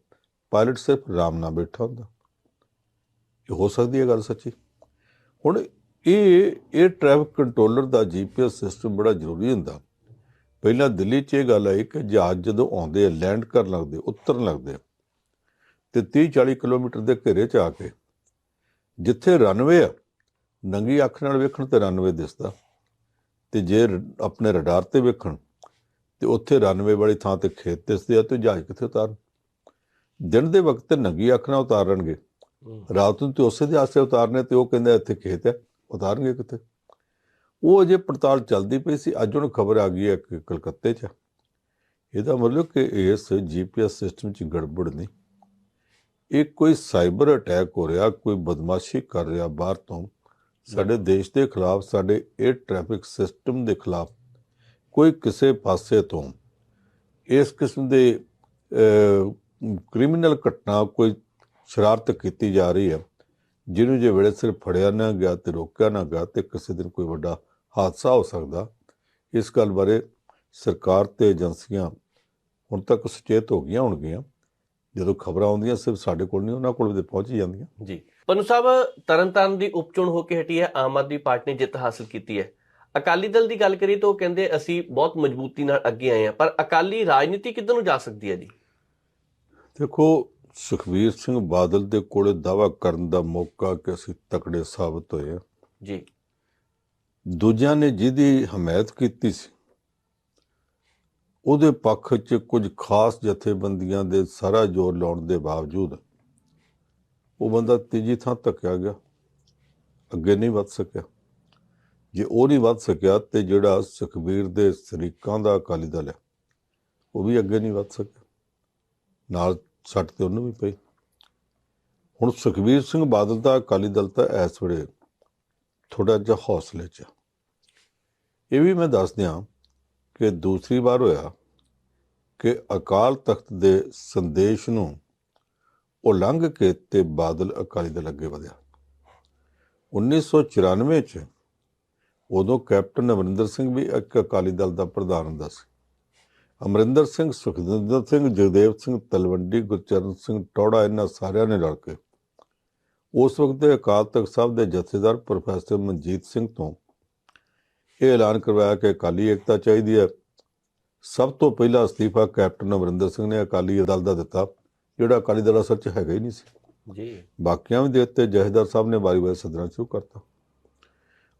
ਪਾਇਲਟ ਸਿਰਫ ਆਰਾਮ ਨਾਲ ਬੈਠਾ ਹੁੰਦਾ। ਇਹ ਹੋ ਸਕਦੀ ਹੈ ਗੱਲ ਸੱਚੀ? ਹੁਣ ਇਹ ਇਹ ਟ੍ਰੈਫਿਕ ਕੰਟਰੋਲਰ ਦਾ ਜੀਪੀਐਸ ਸਿਸਟਮ ਬੜਾ ਜ਼ਰੂਰੀ ਹੁੰਦਾ। ਪਹਿਲਾਂ ਦਿੱਲੀ 'ਚ ਇਹ ਗੱਲ ਆਈ ਕਿ ਜਹਾਜ਼ ਜਦੋਂ ਆਉਂਦੇ ਆ ਲੈਂਡ ਕਰਨ ਲੱਗਦੇ ਉਤਰਨ ਲੱਗਦੇ ਆ, ਤੇ 30 40 ਕਿਲੋਮੀਟਰ ਦੇ ਘੇਰੇ 'ਚ ਆ ਕੇ ਜਿੱਥੇ ਰਨਵੇ ਆ ਨੰਗੀ ਅੱਖ ਨਾਲ ਵੇਖਣ ਤੇ ਰਨਵੇ ਦਿਸਦਾ ਤੇ ਜੇ ਰ- ਆਪਣੇ ਰਡਾਰ ਤੇ ਵੇਖਣ ਤੇ ਉੱਥੇ ਰਨਵੇ ਵਾਲੀ ਥਾਂ ਤੇ ਖੇਤ ਦਿਸਦੇ ਆ ਤੇ ਜਹਾਜ਼ ਕਿੱਥੇ ਉਤਾਰਨ? ਦਿਨ ਦੇ ਵਕਤ ਤੇ ਨੰਗੀ ਅੱਖ ਨਾਲ ਉਤਾਰਨਗੇ ਰਾਤ ਨੂੰ ਤੇ ਉਸੇ ਦੇ ਆਸੇ ਉਤਾਰਨੇ ਤੇ ਉਹ ਕਹਿੰਦਾ ਇੱਥੇ ਖੇਤ ਹੈ ਉਤਾਰਨਗੇ ਕਿੱਥੇ? ਉਹ ਅਜੇ ਪੜਤਾਲ ਚੱਲਦੀ ਪਈ ਸੀ ਅੱਜ ਉਹਨੂੰ ਖਬਰ ਆ ਗਈ ਹੈ ਕਿ ਕਲਕੱਤੇ 'ਚ। ਇਹਦਾ ਮਤਲਬ ਕਿ ਇਸ ਜੀਪੀਐਸ ਸਿਸਟਮ 'ਚ ਗੜਬੜ ਨਹੀਂ। ਇਹ ਕੋਈ ਸਾਈਬਰ ਅਟੈਕ ਹੋ ਰਿਹਾ ਕੋਈ ਬਦਮਾਸ਼ੀ ਕਰ ਰਿਹਾ ਬਾਹਰ ਤੋਂ ਸਾਡੇ ਦੇਸ਼ ਦੇ ਖਿਲਾਫ ਸਾਡੇ ਇਹ ਟ੍ਰੈਫਿਕ ਸਿਸਟਮ ਦੇ ਖਿਲਾਫ ਕੋਈ ਕਿਸੇ ਪਾਸੇ ਤੋਂ ਇਸ ਕਿਸਮ ਦੇ ਕ੍ਰਿਮੀਨਲ ਘਟਨਾ ਕੋਈ ਸ਼ਰਾਰਤ ਕੀਤੀ ਜਾ ਰਹੀ ਹੈ। ਜਿਹਨੂੰ ਜੇ ਵੇਲੇ ਸਿਰ ਫੜਿਆ ਨਾ ਗਿਆ ਤੇ ਰੋਕਿਆ ਨਾ ਗਿਆ ਤੇ ਕਿਸੇ ਦਿਨ ਕੋਈ ਵੱਡਾ ਹਾਦਸਾ ਹੋ ਸਕਦਾ। ਇਸ ਗੱਲ ਬਾਰੇ ਸਰਕਾਰ ਤੇ ਏਜੰਸੀਆਂ ਹੁਣ ਤੱਕ ਸੁਚੇਤ ਹੋ ਗਈਆਂ ਹੋਣਗੀਆਂ। ਜਦੋਂ ਖਬਰਾਂ ਆਉਂਦੀਆਂ ਸਿਰਫ ਸਾਡੇ ਕੋਲ ਨਹੀਂ ਉਹਨਾਂ ਕੋਲ ਵੀ ਪਹੁੰਚ ਜਾਂਦੀਆਂ।
ਜੀ। ਪਨੂ ਸਾਹਿਬ ਤਰਨਤਾਰਨ ਦੀ ਉਪਚੋਣ ਹੋ ਕੇ ਹਟੀ ਹੈ ਆਮ ਆਦਮੀ ਪਾਰਟੀ ਨੇ ਜਿੱਤ ਹਾਸਲ ਕੀਤੀ ਹੈ। ਅਕਾਲੀ ਦਲ ਦੀ ਗੱਲ ਕਰੀਏ ਤਾਂ ਉਹ ਕਹਿੰਦੇ ਅਸੀਂ ਬਹੁਤ ਮਜ਼ਬੂਤੀ ਨਾਲ ਅੱਗੇ ਆਏ ਹਾਂ ਪਰ ਅਕਾਲੀ ਰਾਜਨੀਤੀ ਕਿੱਧਰ ਨੂੰ ਜਾ ਸਕਦੀ ਹੈ ਜੀ?
ਦੇਖੋ ਸੁਖਬੀਰ ਸਿੰਘ ਬਾਦਲ ਦੇ ਕੋਲੇ ਦਾਵਾ ਕਰਨ ਦਾ ਮੌਕਾ ਕਿ ਅਸੀਂ ਤਕੜੇ ਸਾਬਤ ਹੋਏ ਹਾਂ।
ਜੀ।
ਦੂਜਿਆਂ ਨੇ ਜਿਹਦੀ ਹਮਾਇਤ ਕੀਤੀ ਸੀ ਉਹਦੇ ਪੱਖ 'ਚ ਕੁਝ ਖਾਸ ਜਥੇਬੰਦੀਆਂ ਦੇ ਸਾਰਾ ਜ਼ੋਰ ਲਾਉਣ ਦੇ ਬਾਵਜੂਦ ਉਹ ਬੰਦਾ ਤੀਜੀ ਥਾਂ ਧੱਕਿਆ ਗਿਆ ਅੱਗੇ ਨਹੀਂ ਵੱਧ ਸਕਿਆ। ਜੇ ਉਹ ਨਹੀਂ ਵੱਧ ਸਕਿਆ ਤੇ ਜਿਹੜਾ ਸੁਖਬੀਰ ਦੇ ਸਰੀਕਾਂ ਦਾ ਅਕਾਲੀ ਦਲ ਹੈ ਉਹ ਵੀ ਅੱਗੇ ਨਹੀਂ ਵੱਧ ਸਕਿਆ। ਨਾਲ ਸੱਟ ਤੇ ਉਹਨੂੰ ਵੀ ਪਈ। ਹੁਣ ਸੁਖਬੀਰ ਸਿੰਘ ਬਾਦਲ ਦਾ ਅਕਾਲੀ ਦਲ ਤਾਂ ਇਸ ਵੇਲੇ ਥੋੜਾ ਜਿਹਾ ਹੌਸਲੇ 'ਚ ਇਹ ਵੀ ਮੈਂ ਦੱਸ ਦਿਆਂ ਕਿ ਦੂਸਰੀ ਵਾਰ ਹੋਇਆ ਕਿ ਅਕਾਲ ਤਖਤ ਦੇ ਸੰਦੇਸ਼ ਨੂੰ ਉਲੰਘ ਕੇ ਤੇ ਬਾਦਲ ਅਕਾਲੀ ਦਲ ਅੱਗੇ ਵਧਿਆ। 1994 ਚ ਉਦੋਂ ਕੈਪਟਨ ਅਮਰਿੰਦਰ ਸਿੰਘ ਵੀ ਇੱਕ ਅਕਾਲੀ ਦਲ ਦਾ ਪ੍ਰਧਾਨ ਹੁੰਦਾ ਸੀ। ਅਮਰਿੰਦਰ ਸਿੰਘ ਸੁਖਜਿੰਦਰ ਸਿੰਘ ਜਗਦੇਵ ਸਿੰਘ ਤਲਵੰਡੀ ਗੁਰਚਰਨ ਸਿੰਘ ਟੌੜਾ ਇਹਨਾਂ ਸਾਰਿਆਂ ਨੇ ਰਲ ਕੇ। ਉਸ ਵਕਤ ਦੇ ਅਕਾਲ ਤਖਤ ਸਾਹਿਬ ਦੇ ਜਥੇਦਾਰ ਪ੍ਰੋਫੈਸਰ ਮਨਜੀਤ ਸਿੰਘ ਤੋਂ ਇਹ ਐਲਾਨ ਕਰਵਾਇਆ ਕਿ ਅਕਾਲੀ ਏਕਤਾ ਚਾਹੀਦੀ ਹੈ। ਸਭ ਤੋਂ ਪਹਿਲਾ ਅਸਤੀਫਾ ਕੈਪਟਨ ਅਮਰਿੰਦਰ ਸਿੰਘ ਨੇ ਅਕਾਲੀ ਦਲ ਦਾ ਦਿੱਤਾ ਜਿਹੜਾ ਅਕਾਲੀ ਦਲ ਅਸਲ 'ਚ ਹੈਗਾ ਹੀ ਨਹੀਂ ਸੀ।
ਜੀ।
ਬਾਕੀਆਂ ਵੀ ਦੇ ਦਿੱਤੇ ਜਹੇਦਾਰ ਸਾਹਿਬ ਨੇ ਵਾਰੀ-ਵਾਰੀ ਸਦਰਾਂ ਸ਼ੁਰੂ ਕਰਤਾ।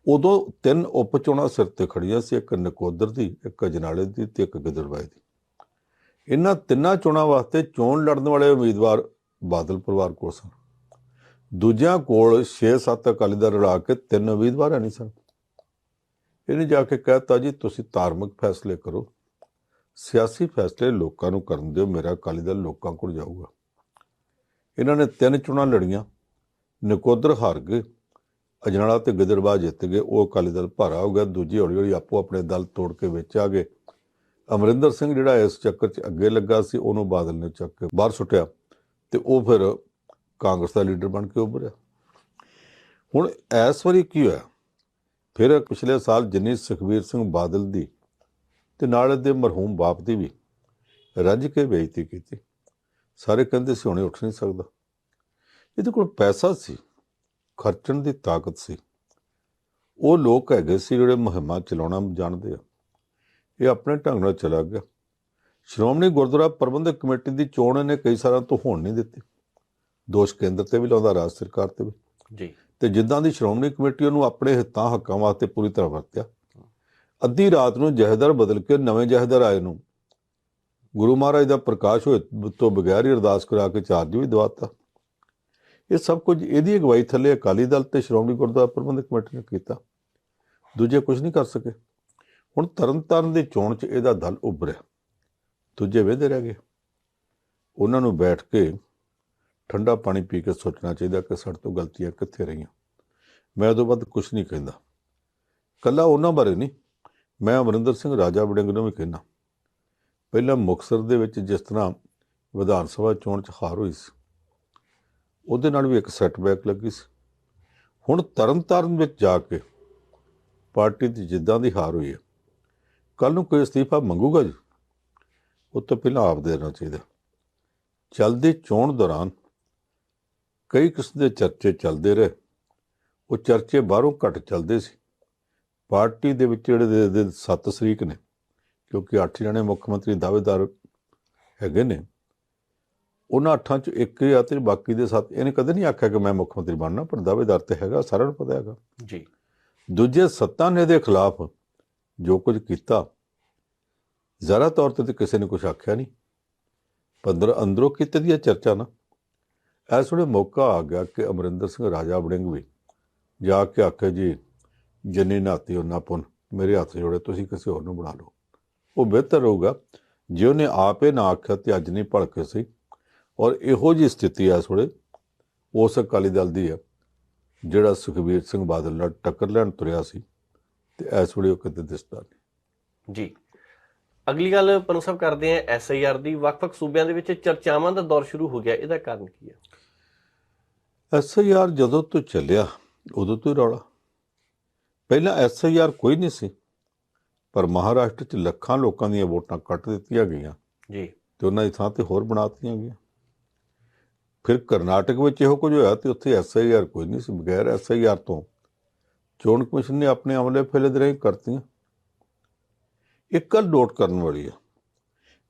ਉਦੋਂ ਤਿੰਨ ਉਪ ਚੋਣਾਂ ਸਿਰ ਤੇ ਖੜੀਆਂ ਸੀ, ਇੱਕ ਨਕੋਦਰ ਦੀ, ਇੱਕ ਅਜਨਾਲੇ ਦੀ ਤੇ ਇੱਕ ਗਿੱਦੜਬਾਈ ਦੀ। ਇਹਨਾਂ ਤਿੰਨਾਂ ਚੋਣਾਂ ਵਾਸਤੇ ਚੋਣ ਲੜਨ ਵਾਲੇ ਉਮੀਦਵਾਰ ਬਾਦਲ ਪਰਿਵਾਰ ਕੋਲ ਸਨ। ਦੂਜਿਆਂ ਕੋਲ 6-7 ਅਕਾਲੀ ਦਲ ਰਲਾ ਕੇ ਤਿੰਨ ਉਮੀਦਵਾਰ ਹੈ ਨਹੀਂ ਸਨ। ਇਹਨੇ ਜਾ ਕੇ ਕਹਿਤਾ, ਜੀ, ਤੁਸੀਂ ਧਾਰਮਿਕ ਫੈਸਲੇ ਕਰੋ। ਸਿਆਸੀ ਫੈਸਲੇ ਲੋਕਾਂ ਨੂੰ ਕਰਨ ਦਿਓ, ਮੇਰਾ ਅਕਾਲੀ ਦਲ ਲੋਕਾਂ ਕੋਲ ਜਾਊਗਾ। ਇਹਨਾਂ ਨੇ ਤਿੰਨ ਚੋਣਾਂ ਲੜੀਆਂ। ਨਕੋਦਰ ਹਾਰ ਗਏ। ਅਜਨਾਲਾ ਤੇ ਗਿੱਦੜਬਾਹ ਜਿੱਤ ਗਏ, ਉਹ ਅਕਾਲੀ ਦਲ ਭਾਰਾ ਹੋ ਗਿਆ, ਦੂਜੀ ਹੌਲੀ ਹੌਲੀ ਆਪੋ ਆਪਣੇ ਦਲ ਤੋੜ ਕੇ ਵਿੱਚ ਆ ਗਏ। ਅਮਰਿੰਦਰ ਸਿੰਘ ਜਿਹੜਾ ਇਸ ਚੱਕਰ 'ਚ ਅੱਗੇ ਲੱਗਾ ਸੀ, ਉਹਨੂੰ ਬਾਦਲ ਨੇ ਚੱਕ ਕੇ ਬਾਹਰ ਸੁੱਟਿਆ ਤੇ ਉਹ ਫਿਰ ਕਾਂਗਰਸ ਦਾ ਲੀਡਰ ਬਣ ਕੇ ਉੱਭਰਿਆ। ਹੁਣ ਇਸ ਵਾਰੀ ਕੀ ਹੋਇਆ? ਫਿਰ ਪਿਛਲੇ ਸਾਲ ਜਿੰਨੀ ਸੁਖਬੀਰ ਸਿੰਘ ਬਾਦਲ ਦੀ ਤੇ ਨਾਲ ਦੇ ਮਰਹੂਮ ਬਾਪ ਦੀ ਵੀ ਰੱਜ ਕੇ ਬੇਇੱਜ਼ਤੀ ਕੀਤੀ। ਸਾਰੇ ਕਹਿੰਦੇ ਸੀ ਹੁਣੇ ਉੱਠ ਨਹੀਂ ਸਕਦਾ। ਇਹਦੇ ਕੋਲ ਪੈਸਾ ਸੀ। ਖਰਚਣ ਦੀ ਤਾਕਤ ਸੀ। ਉਹ ਲੋਕ ਹੈਗੇ ਸੀ ਜਿਹੜੇ ਮੁਹਿੰਮਾਂ ਚਲਾਉਣਾ ਜਾਣਦੇ ਆ। ਇਹ ਆਪਣੇ ਢੰਗ ਨਾਲ ਚਲਾ ਗਿਆ। ਸ਼੍ਰੋਮਣੀ ਗੁਰਦੁਆਰਾ ਪ੍ਰਬੰਧਕ ਕਮੇਟੀ ਦੀ ਚੋਣ ਇਹਨੇ ਕਈ ਸਾਲਾਂ ਤੋਂ ਹੋਣ ਨਹੀਂ ਦਿੱਤੀ। ਦੋਸ਼ ਕੇਂਦਰ ਤੇ ਵੀ ਲਾਉਂਦਾ ਰਾਜ ਸਰਕਾਰ ਤੇ ਵੀ।
ਜੀ।
ਤੇ ਜਿੱਦਾਂ ਦੀ ਸ਼੍ਰੋਮਣੀ ਕਮੇਟੀ ਉਹਨੂੰ ਆਪਣੇ ਹਿੱਤਾਂ ਹੱਕਾਂ ਵਾਸਤੇ ਪੂਰੀ ਤਰ੍ਹਾਂ ਵਰਤਿਆ। ਅੱਧੀ ਰਾਤ ਨੂੰ ਜਹੇਦਾਰ ਬਦਲ ਕੇ ਨਵੇਂ ਜਹੇਦਾਰ ਆਏ ਨੂੰ। ਗੁਰੂ ਮਹਾਰਾਜ ਦਾ ਪ੍ਰਕਾਸ਼ ਹੋਏ ਤੋਂ ਬਗੈਰ ਹੀ ਅਰਦਾਸ ਕਰਾ ਕੇ ਚਾਰਜ ਵੀ ਦਵਾਤਾ ਇਹ ਸਭ ਕੁਝ ਇਹਦੀ ਅਗਵਾਈ ਥੱਲੇ ਅਕਾਲੀ ਦਲ ਤੇ ਸ਼੍ਰੋਮਣੀ ਗੁਰਦੁਆਰਾ ਪ੍ਰਬੰਧਕ ਕਮੇਟੀ ਨੇ ਕੀਤਾ। ਦੂਜੇ ਕੁਝ ਨਹੀਂ ਕਰ ਸਕੇ। ਹੁਣ ਤਰਨਤਾਰਨ ਦੀ ਚੋਣ 'ਚ ਇਹਦਾ ਦਲ ਉੱਭਰਿਆ। ਦੂਜੇ ਵੇਦੇ ਰਹਿ ਗਏ। ਉਹਨਾਂ ਨੂੰ ਬੈਠ ਕੇ ਠੰਡਾ ਪਾਣੀ ਪੀ ਕੇ ਸੋਚਣਾ ਚਾਹੀਦਾ ਕਿ ਸਾਡੇ ਤੋਂ ਗਲਤੀਆਂ ਕਿੱਥੇ ਰਹੀਆਂ। ਮੈਂ ਉਦੋਂ ਬਾਅਦ ਕੁਝ ਨਹੀਂ ਕਹਿੰਦਾ। ਕੱਲਾ ਉਹਨਾਂ ਬਾਰੇ ਨਹੀਂ, ਮੈਂ ਅਮਰਿੰਦਰ ਸਿੰਘ ਰਾਜਾ ਵੜਿੰਗ ਨੂੰ ਵੀ ਕਹਿਣਾ ਪਹਿਲਾਂ ਮੁਕਤਸਰ ਦੇ ਵਿੱਚ ਜਿਸ ਤਰ੍ਹਾਂ ਵਿਧਾਨ ਸਭਾ ਚੋਣ 'ਚ ਹਾਰ ਹੋਈ ਸੀ ਉਹਦੇ ਨਾਲ ਵੀ ਇੱਕ ਸੈਟਬੈਕ ਲੱਗੀ ਸੀ। ਹੁਣ ਤਰਨਤਾਰਨ ਵਿੱਚ ਜਾ ਕੇ ਪਾਰਟੀ ਦੀ ਜਿੱਦਾਂ ਦੀ ਹਾਰ ਹੋਈ ਹੈ ਕੱਲ ਨੂੰ ਕੋਈ ਅਸਤੀਫਾ ਮੰਗੂਗਾ ਜੀ? ਉਹ ਤੋਂ ਪਹਿਲਾਂ ਆਪ ਦੇਣਾ ਚਾਹੀਦਾ। ਚੱਲਦੀ ਚੋਣ ਦੌਰਾਨ ਕਈ ਕਿਸਮ ਦੇ ਚਰਚੇ ਚੱਲਦੇ ਰਹੇ। ਉਹ ਚਰਚੇ ਬਾਹਰੋਂ ਘੱਟ ਚੱਲਦੇ ਸੀ। ਪਾਰਟੀ ਦੇ ਵਿੱਚ ਜਿਹੜੇ ਦੇ- ਸੱਤ ਸ਼ਰੀਕ ਨੇ, ਕਿਉਂਕਿ ਅੱਠ ਜਣੇ ਮੁੱਖ ਮੰਤਰੀ ਦਾਅਵੇਦਾਰ ਹੈਗੇ ਨੇ ਉਹਨਾਂ ਅੱਠਾਂ ਚ ਇੱਕ ਹੀ ਆ ਤੇ ਬਾਕੀ ਦੇ ਸੱਤ ਇਹਨੇ ਕਦੇ ਨਹੀਂ ਆਖਿਆ ਕਿ ਮੈਂ ਮੁੱਖ ਮੰਤਰੀ ਬਣਨਾ ਪਰ ਦਾਅਵੇਦਾਰ ਤੇ ਹੈਗਾ ਸਾਰਿਆਂ ਨੂੰ ਪਤਾ ਹੈਗਾ।
ਜੀ।
ਦੂਜੇ ਸੱਤਾ ਨੇ ਦੇ ਖਿਲਾਫ ਜੋ ਕੁਝ ਕੀਤਾ ਜ਼ਰਾ ਤੌਰ ਤੇ ਤਾਂ ਕਿਸੇ ਨੇ ਕੁਝ ਆਖਿਆ ਨਹੀਂ। ਪੰਦਰ ਅੰਦਰੋਂ ਕਿਤੇ ਦੀ ਚਰਚਾ ਨਾ। ਐਸ ਵੇਲੇ ਮੌਕਾ ਆ ਗਿਆ ਕਿ ਅਮਰਿੰਦਰ ਸਿੰਘ ਰਾਜਾ ਵੜਿੰਗ ਵੀ ਜਾ ਕੇ ਆਖੇ ਜੀ ਜਨੀ ਨਾਤੀ ਉਹਨਾਂ ਪੁੰਨ ਮੇਰੇ ਹੱਥ ਜੋੜੇ ਤੁਸੀਂ ਕਿਸੇ ਹੋਰ ਨੂੰ ਬਣਾ ਲਓ। ਉਹ ਬਿਹਤਰ ਹੋਊਗਾ ਜੇ ਉਹਨੇ ਆਪੇ ਨਾ ਆਖਿਆ ਤੇ ਅੱਜ ਨਹੀਂ ਭੜਕੇ ਸੀ। ਔਰ ਇਹੋ ਜੀ ਸਥਿਤੀ ਇਸ ਵੇਲੇ ਉਸ ਅਕਾਲੀ ਦਲ ਦੀ ਹੈ ਜਿਹੜਾ ਸੁਖਬੀਰ ਸਿੰਘ ਬਾਦਲ ਨਾਲ ਟੱਕਰ ਲੈਣ ਤੁਰਿਆ ਸੀ ਤੇ ਇਸ ਵੇਲੇ ਉਹ ਕਿਤੇ ਦਿਸਦਾ ਨਹੀਂ।
ਜੀ। ਅਗਲੀ ਗੱਲ ਪਨੂ ਸਾਹਿਬ ਕਰਦੇ ਆ ਐਸਆਈਆਰ ਦੀ ਵੱਖ-ਵੱਖ ਸੂਬਿਆਂ ਦੇ ਵਿੱਚ ਚਰਚਾਵਾਂ ਦਾ ਦੌਰ ਸ਼ੁਰੂ ਹੋ ਗਿਆ ਇਹਦਾ ਕਾਰਨ ਕੀ ਹੈ
ਐਸਆਈਆਰ ਜਦੋਂ ਤੋਂ ਚੱਲਿਆ ਉਦੋਂ ਤੋਂ ਹੀ ਰੌਲਾ। ਪਹਿਲਾਂ ਐਸਆਈਆਰ ਕੋਈ ਨਹੀਂ ਸੀ ਪਰ ਮਹਾਰਾਸ਼ਟਰ 'ਚ ਲੱਖਾਂ ਲੋਕਾਂ ਦੀਆਂ ਵੋਟਾਂ ਕੱਟ ਦਿੱਤੀਆਂ ਗਈਆਂ
ਜੀ।
ਤੇ ਉਹਨਾਂ ਦੀ ਥਾਂ ਤੇ ਹੋਰ ਬਣਾਤੀਆਂ ਗਈਆਂ। ਫਿਰ ਕਰਨਾਟਕ ਵਿੱਚ ਇਹੋ ਕੁਝ ਹੋਇਆ ਤੇ ਉੱਥੇ ਐਸਆਈਆਰ ਕੋਈ ਨਹੀਂ ਸੀ, ਬਗੈਰ ਐਸਆਈਆਰ ਤੋਂ। ਚੋਣ ਕਮਿਸ਼ਨ ਨੇ ਆਪਣੇ ਅਮਲੇ ਫੈਲੇ ਦੇ ਰਹੇ ਕਰਤੀਆਂ। ਇੱਕ ਗੱਲ ਨੋਟ ਕਰਨ ਵਾਲੀ ਹੈ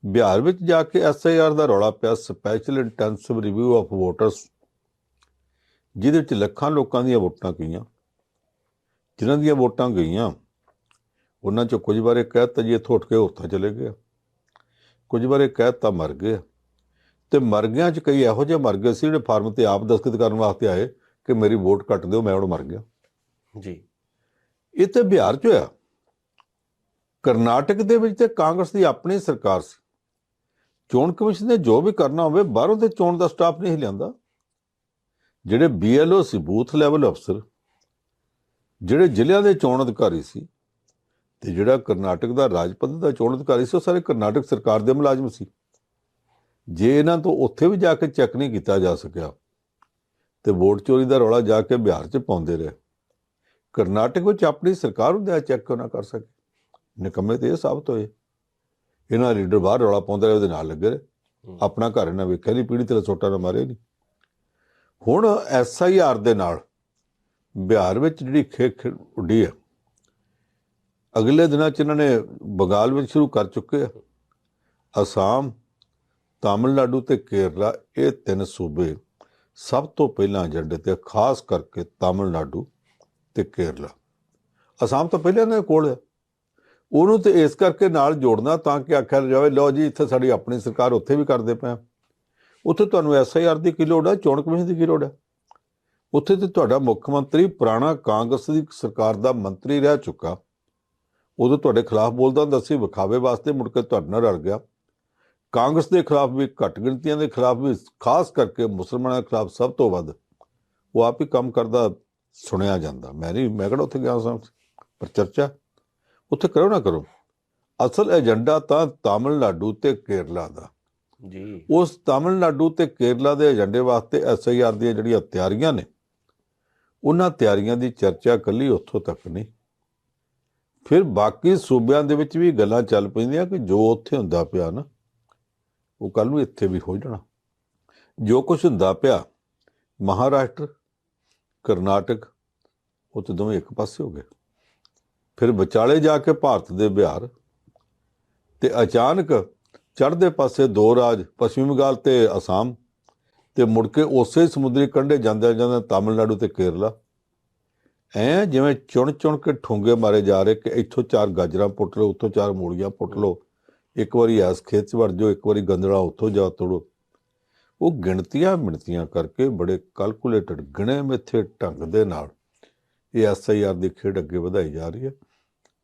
ਬਿਹਾਰ ਵਿੱਚ ਜਾ ਕੇ ਐਸਆਈਆਰ ਦਾ ਰੌਲਾ ਪਿਆ special intensive review of voters ਜਿਹਦੇ ਵਿੱਚ ਲੱਖਾਂ ਲੋਕਾਂ ਦੀਆਂ ਵੋਟਾਂ ਗਈਆਂ। ਜਿਨ੍ਹਾਂ ਦੀਆਂ ਵੋਟਾਂ ਗਈਆਂ, ਉਹਨਾਂ ਚੋਂ ਕੁਝ ਬਾਰੇ ਕਹਿਤਾ ਜੀ ਇੱਥੋਂ ਉੱਠ ਕੇ ਉੱਥਾ ਚਲੇ ਗਏ ਕੁਝ ਬਾਰੇ ਕਹਿਤਾ ਮਰ ਗਏ ਤੇ ਮਰ ਗਿਆਂ ਚ ਕਈ ਇਹੋ ਜਿਹੇ ਮਰ ਗਏ ਸੀ ਜਿਹੜੇ ਫਾਰਮ ਤੇ ਆਪ ਦਸਤਖਤ ਕਰਨ ਵਾਸਤੇ ਆਏ ਕਿ ਮੇਰੀ ਵੋਟ ਕੱਟ ਦਿਓ ਮੈਂ ਹੁਣ ਮਰ ਗਿਆ।
ਜੀ।
ਇਹ ਤੇ ਬਿਹਾਰ ਚ ਹੋਇਆ। ਕਰਨਾਟਕ ਦੇ ਵਿੱਚ ਤੇ ਕਾਂਗਰਸ ਦੀ ਆਪਣੀ ਸਰਕਾਰ ਸੀ। ਚੋਣ ਕਮਿਸ਼ਨ ਨੇ ਜੋ ਵੀ ਕਰਨਾ ਹੋਵੇ ਬਾਹਰੋਂ ਤੇ ਚੋਣ ਦਾ ਸਟਾਫ ਨਹੀਂ ਲਿਆਂਦਾ। ਜਿਹੜੇ ਬੀਐਲਓ ਸੀ ਬੂਥ ਲੈਵਲ ਅਫਸਰ ਜਿਹੜੇ ਜ਼ਿਲ੍ਹਿਆਂ ਦੇ ਚੋਣ ਅਧਿਕਾਰੀ ਸੀ ਤੇ ਜਿਹੜਾ ਕਰਨਾਟਕ ਦਾ ਰਾਜ ਪੱਧਰ ਦਾ ਚੋਣ ਅਧਿਕਾਰੀ ਸੀ ਉਹ ਸਾਰੇ ਕਰਨਾਟਕ ਸਰਕਾਰ ਦੇ ਮੁਲਾਜ਼ਮ ਸੀ। ਜੇ ਇਹਨਾਂ ਤੋਂ ਉੱਥੇ ਵੀ ਜਾ ਕੇ ਚੈੱਕ ਨਹੀਂ ਕੀਤਾ ਜਾ ਸਕਿਆ ਤੇ ਵੋਟ ਚੋਰੀ ਦਾ ਰੌਲਾ ਜਾ ਕੇ ਬਿਹਾਰ 'ਚ ਪਾਉਂਦੇ ਰਹੇ। ਕਰਨਾਟਕ ਵਿੱਚ ਆਪਣੀ ਸਰਕਾਰ ਉਹਦਾ ਚੈੱਕ ਕਿਉਂ ਨਾ ਕਰ ਸਕੇ? ਨਿਕੰਮੇ ਤੇ ਇਹ ਸਾਬਤ ਹੋਏ। ਇਹਨਾਂ ਲੀਡਰ ਬਾਹਰ ਰੌਲਾ ਪਾਉਂਦਾ ਰਿਹਾ ਉਹਦੇ ਨਾਲ ਲੱਗੇ ਰਹੇ। ਆਪਣਾ ਘਰ ਇਹਨਾਂ ਵੇਖਿਆ ਨਹੀਂ ਪੀੜੀ ਤੇ ਸੋਟਾ ਨਾ ਮਾਰੇ ਨਹੀਂ। ਹੁਣ ਐਸਆਈਆਰ ਦੇ ਨਾਲ ਬਿਹਾਰ ਵਿੱਚ ਜਿਹੜੀ ਖੇਖ ਉੱਡੀ ਹੈ ਅਗਲੇ ਦਿਨਾਂ ਚ ਇਹਨਾਂ ਨੇ ਬੰਗਾਲ ਵਿੱਚ ਸ਼ੁਰੂ ਕਰ ਚੁੱਕੇ ਆ। ਅਸਾਮ ਤਾਮਿਲਨਾਡੂ ਤੇ ਕੇਰਲਾ ਇਹ ਤਿੰਨ ਸੂਬੇ ਸਭ ਤੋਂ ਪਹਿਲਾਂ ਏਜੰਡੇ ਤੇ, ਖਾਸ ਕਰਕੇ ਤਾਮਿਲਨਾਡੂ ਤੇ ਕੇਰਲਾ। ਅਸਾਮ ਤਾਂ ਪਹਿਲਾਂ ਇਹਨਾਂ ਕੋਲ ਹੈ ਉਹਨੂੰ ਤੇ ਇਸ ਕਰਕੇ ਨਾਲ ਜੋੜਨਾ ਤਾਂ ਕਿ ਆਖਿਆ ਜਾਵੇ, ਲਓ ਜੀ, ਇੱਥੇ ਸਾਡੀ ਆਪਣੀ ਸਰਕਾਰ ਉੱਥੇ ਵੀ ਕਰਦੇ ਪਏ ਆ। ਉੱਥੇ ਤੁਹਾਨੂੰ ਐਸਆਈਆਰ ਦੀ ਕੀ ਲੋੜ ਹੈ ਚੋਣ ਕਮਿਸ਼ਨ ਦੀ ਕੀ ਲੋੜ ਹੈ ਉੱਥੇ ਤੇ ਤੁਹਾਡਾ ਮੁੱਖ ਮੰਤਰੀ, ਪੁਰਾਣਾ ਕਾਂਗਰਸ ਦੀ ਸਰਕਾਰ ਦਾ ਮੰਤਰੀ ਰਹਿ ਚੁੱਕਾ। ਉਦੋਂ ਤੁਹਾਡੇ ਖਿਲਾਫ ਬੋਲਦਾ ਹੁੰਦਾ ਸੀ, ਵਿਖਾਵੇ ਵਾਸਤੇ ਮੁੜ ਕੇ ਤੁਹਾਡੇ ਨਾਲ ਰਲ ਗਿਆ। ਕਾਂਗਰਸ ਦੇ ਖਿਲਾਫ ਵੀ ਘੱਟ ਗਿਣਤੀਆਂ ਦੇ ਖਿਲਾਫ ਵੀ ਖਾਸ ਕਰਕੇ ਮੁਸਲਮਾਨਾਂ ਦੇ ਖਿਲਾਫ ਸਭ ਤੋਂ ਵੱਧ ਉਹ ਆਪ ਹੀ ਕੰਮ ਕਰਦਾ ਸੁਣਿਆ ਜਾਂਦਾ। ਮੈਂ ਨਹੀਂ ਮੈਂ ਕਿਹੜਾ ਉੱਥੇ ਗਿਆ ਸਾਂ? ਪਰ ਚਰਚਾ ਉੱਥੇ ਕਰੋ ਨਾ ਕਰੋ। ਅਸਲ ਏਜੰਡਾ ਤਾਂ ਤਾਮਿਲਨਾਡੂ ਤੇ ਕੇਰਲਾ ਦਾ।
ਜੀ।
ਉਸ ਤਾਮਿਲਨਾਡੂ ਤੇ ਕੇਰਲਾ ਦੇ ਏਜੰਡੇ ਵਾਸਤੇ ਐਸਆਈਆਰ ਦੀਆਂ ਜਿਹੜੀਆਂ ਤਿਆਰੀਆਂ ਨੇ ਉਹਨਾਂ ਤਿਆਰੀਆਂ ਦੀ ਚਰਚਾ ਕੱਲੀ ਉੱਥੋਂ ਤੱਕ ਨਹੀਂ। ਫਿਰ ਬਾਕੀ ਸੂਬਿਆਂ ਦੇ ਵਿੱਚ ਵੀ ਗੱਲਾਂ ਚੱਲ ਪੈਂਦੀਆਂ ਕਿ ਜੋ ਉੱਥੇ ਹੁੰਦਾ ਪਿਆ ਨਾ ਉਹ ਕੱਲ ਨੂੰ ਇੱਥੇ ਵੀ ਹੋ ਜਾਣਾ। ਜੋ ਕੁਝ ਹੁੰਦਾ ਪਿਆ, ਮਹਾਰਾਸ਼ਟਰ, ਕਰਨਾਟਕ, ਉਹ ਤੇ ਦੋਵੇਂ ਇੱਕ ਪਾਸੇ ਹੋ ਗਏ। ਫਿਰ ਵਿਚਾਲੇ ਜਾ ਕੇ ਭਾਰਤ ਦੇ ਬਿਹਾਰ ਤੇ ਅਚਾਨਕ ਚੜ੍ਹਦੇ ਪਾਸੇ ਦੋ ਰਾਜ, ਪੱਛਮੀ ਬੰਗਾਲ ਤੇ ਅਸਾਮ ਤੇ ਮੁੜ ਕੇ ਉਸੇ ਸਮੁੰਦਰੀ ਕੰਢੇ ਜਾਂਦੇ ਜਾਂਦੇ ਤਾਮਿਲਨਾਡੂ ਤੇ ਕੇਰਲਾ। ਐ ਜਿਵੇਂ ਚੁਣ ਚੁਣ ਕੇ ਠੁੰਗੇ ਮਾਰੇ ਜਾ ਰਹੇ ਕਿ ਇੱਥੋਂ ਚਾਰ ਗਾਜਰਾਂ ਪੁੱਟ ਲਓ, ਉੱਥੋਂ ਚਾਰ ਮੂਲੀਆਂ ਪੁੱਟ ਲਓ ਇੱਕ ਵਾਰੀ ਐਸ ਖੇਤ 'ਚ ਵੜ ਜਾਓ, ਇੱਕ ਵਾਰੀ ਗੰਦਲਾ ਉੱਥੋਂ ਜਾ ਤੋੜੋ। ਉਹ ਗਿਣਤੀਆਂ ਮਿਣਤੀਆਂ ਕਰਕੇ ਬੜੇ ਕੈਲਕੂਲੇਟਡ ਗਿਣੇ ਮਿੱਥੇ ਢੰਗ ਦੇ ਨਾਲ ਇਹ ਐਸਆਈਆਰ ਦੀ ਖੇਡ ਅੱਗੇ ਵਧਾਈ ਜਾ ਰਹੀ ਹੈ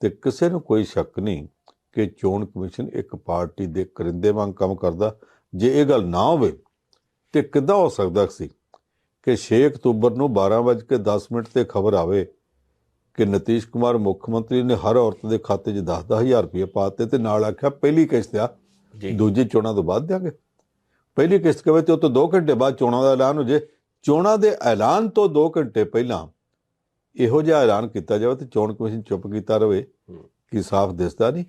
ਤੇ ਕਿਸੇ ਨੂੰ ਕੋਈ ਸ਼ੱਕ ਨਹੀਂ ਕਿ ਚੋਣ ਕਮਿਸ਼ਨ ਇੱਕ ਪਾਰਟੀ ਦੇ ਕਰਿੰਦੇ ਵਾਂਗ ਕੰਮ ਕਰਦਾ। ਜੇ ਇਹ ਗੱਲ ਨਾ ਹੋਵੇ ਤੇ ਕਿੱਦਾਂ ਹੋ ਸਕਦਾ ਸੀ ਕਿ 6 ਅਕਤੂਬਰ ਨੂੰ 12:10 ਮਿੰਟ ਤੇ ਖਬਰ ਆਵੇ ਕਿ ਨਤੀਸ਼ ਕੁਮਾਰ ਮੁੱਖ ਮੰਤਰੀ ਨੇ ਹਰ ਔਰਤ ਦੇ ਖਾਤੇ 'ਚ 10-10000 ਰੁਪਏ ਪਾਤੇ ਤੇ ਨਾਲ ਆਖਿਆ ਪਹਿਲੀ ਕਿਸ਼ਤ ਆ ਦੂਜੀ ਚੋਣਾਂ ਤੋਂ ਬਾਅਦ ਦਿਆਂਗੇ। ਪਹਿਲੀ ਕਿਸ਼ਤ ਕਵੇ ਤੇ ਉਹ ਤੋਂ 2 ਘੰਟੇ ਬਾਅਦ ਚੋਣਾਂ ਦਾ ਐਲਾਨ ਹੋ ਜੇ। ਚੋਣਾਂ ਦੇ ਐਲਾਨ ਤੋਂ 2 ਘੰਟੇ ਪਹਿਲਾਂ ਇਹੋ ਜਿਹਾ ਐਲਾਨ ਕੀਤਾ ਜਾਵੇ ਤੇ ਚੋਣ ਕਮਿਸ਼ਨ ਚੁੱਪ ਕੀਤਾ ਰਵੇ
ਹੂੰ।
ਕਿ ਸਾਫ਼ ਦਿਸਦਾ ਨਹੀਂ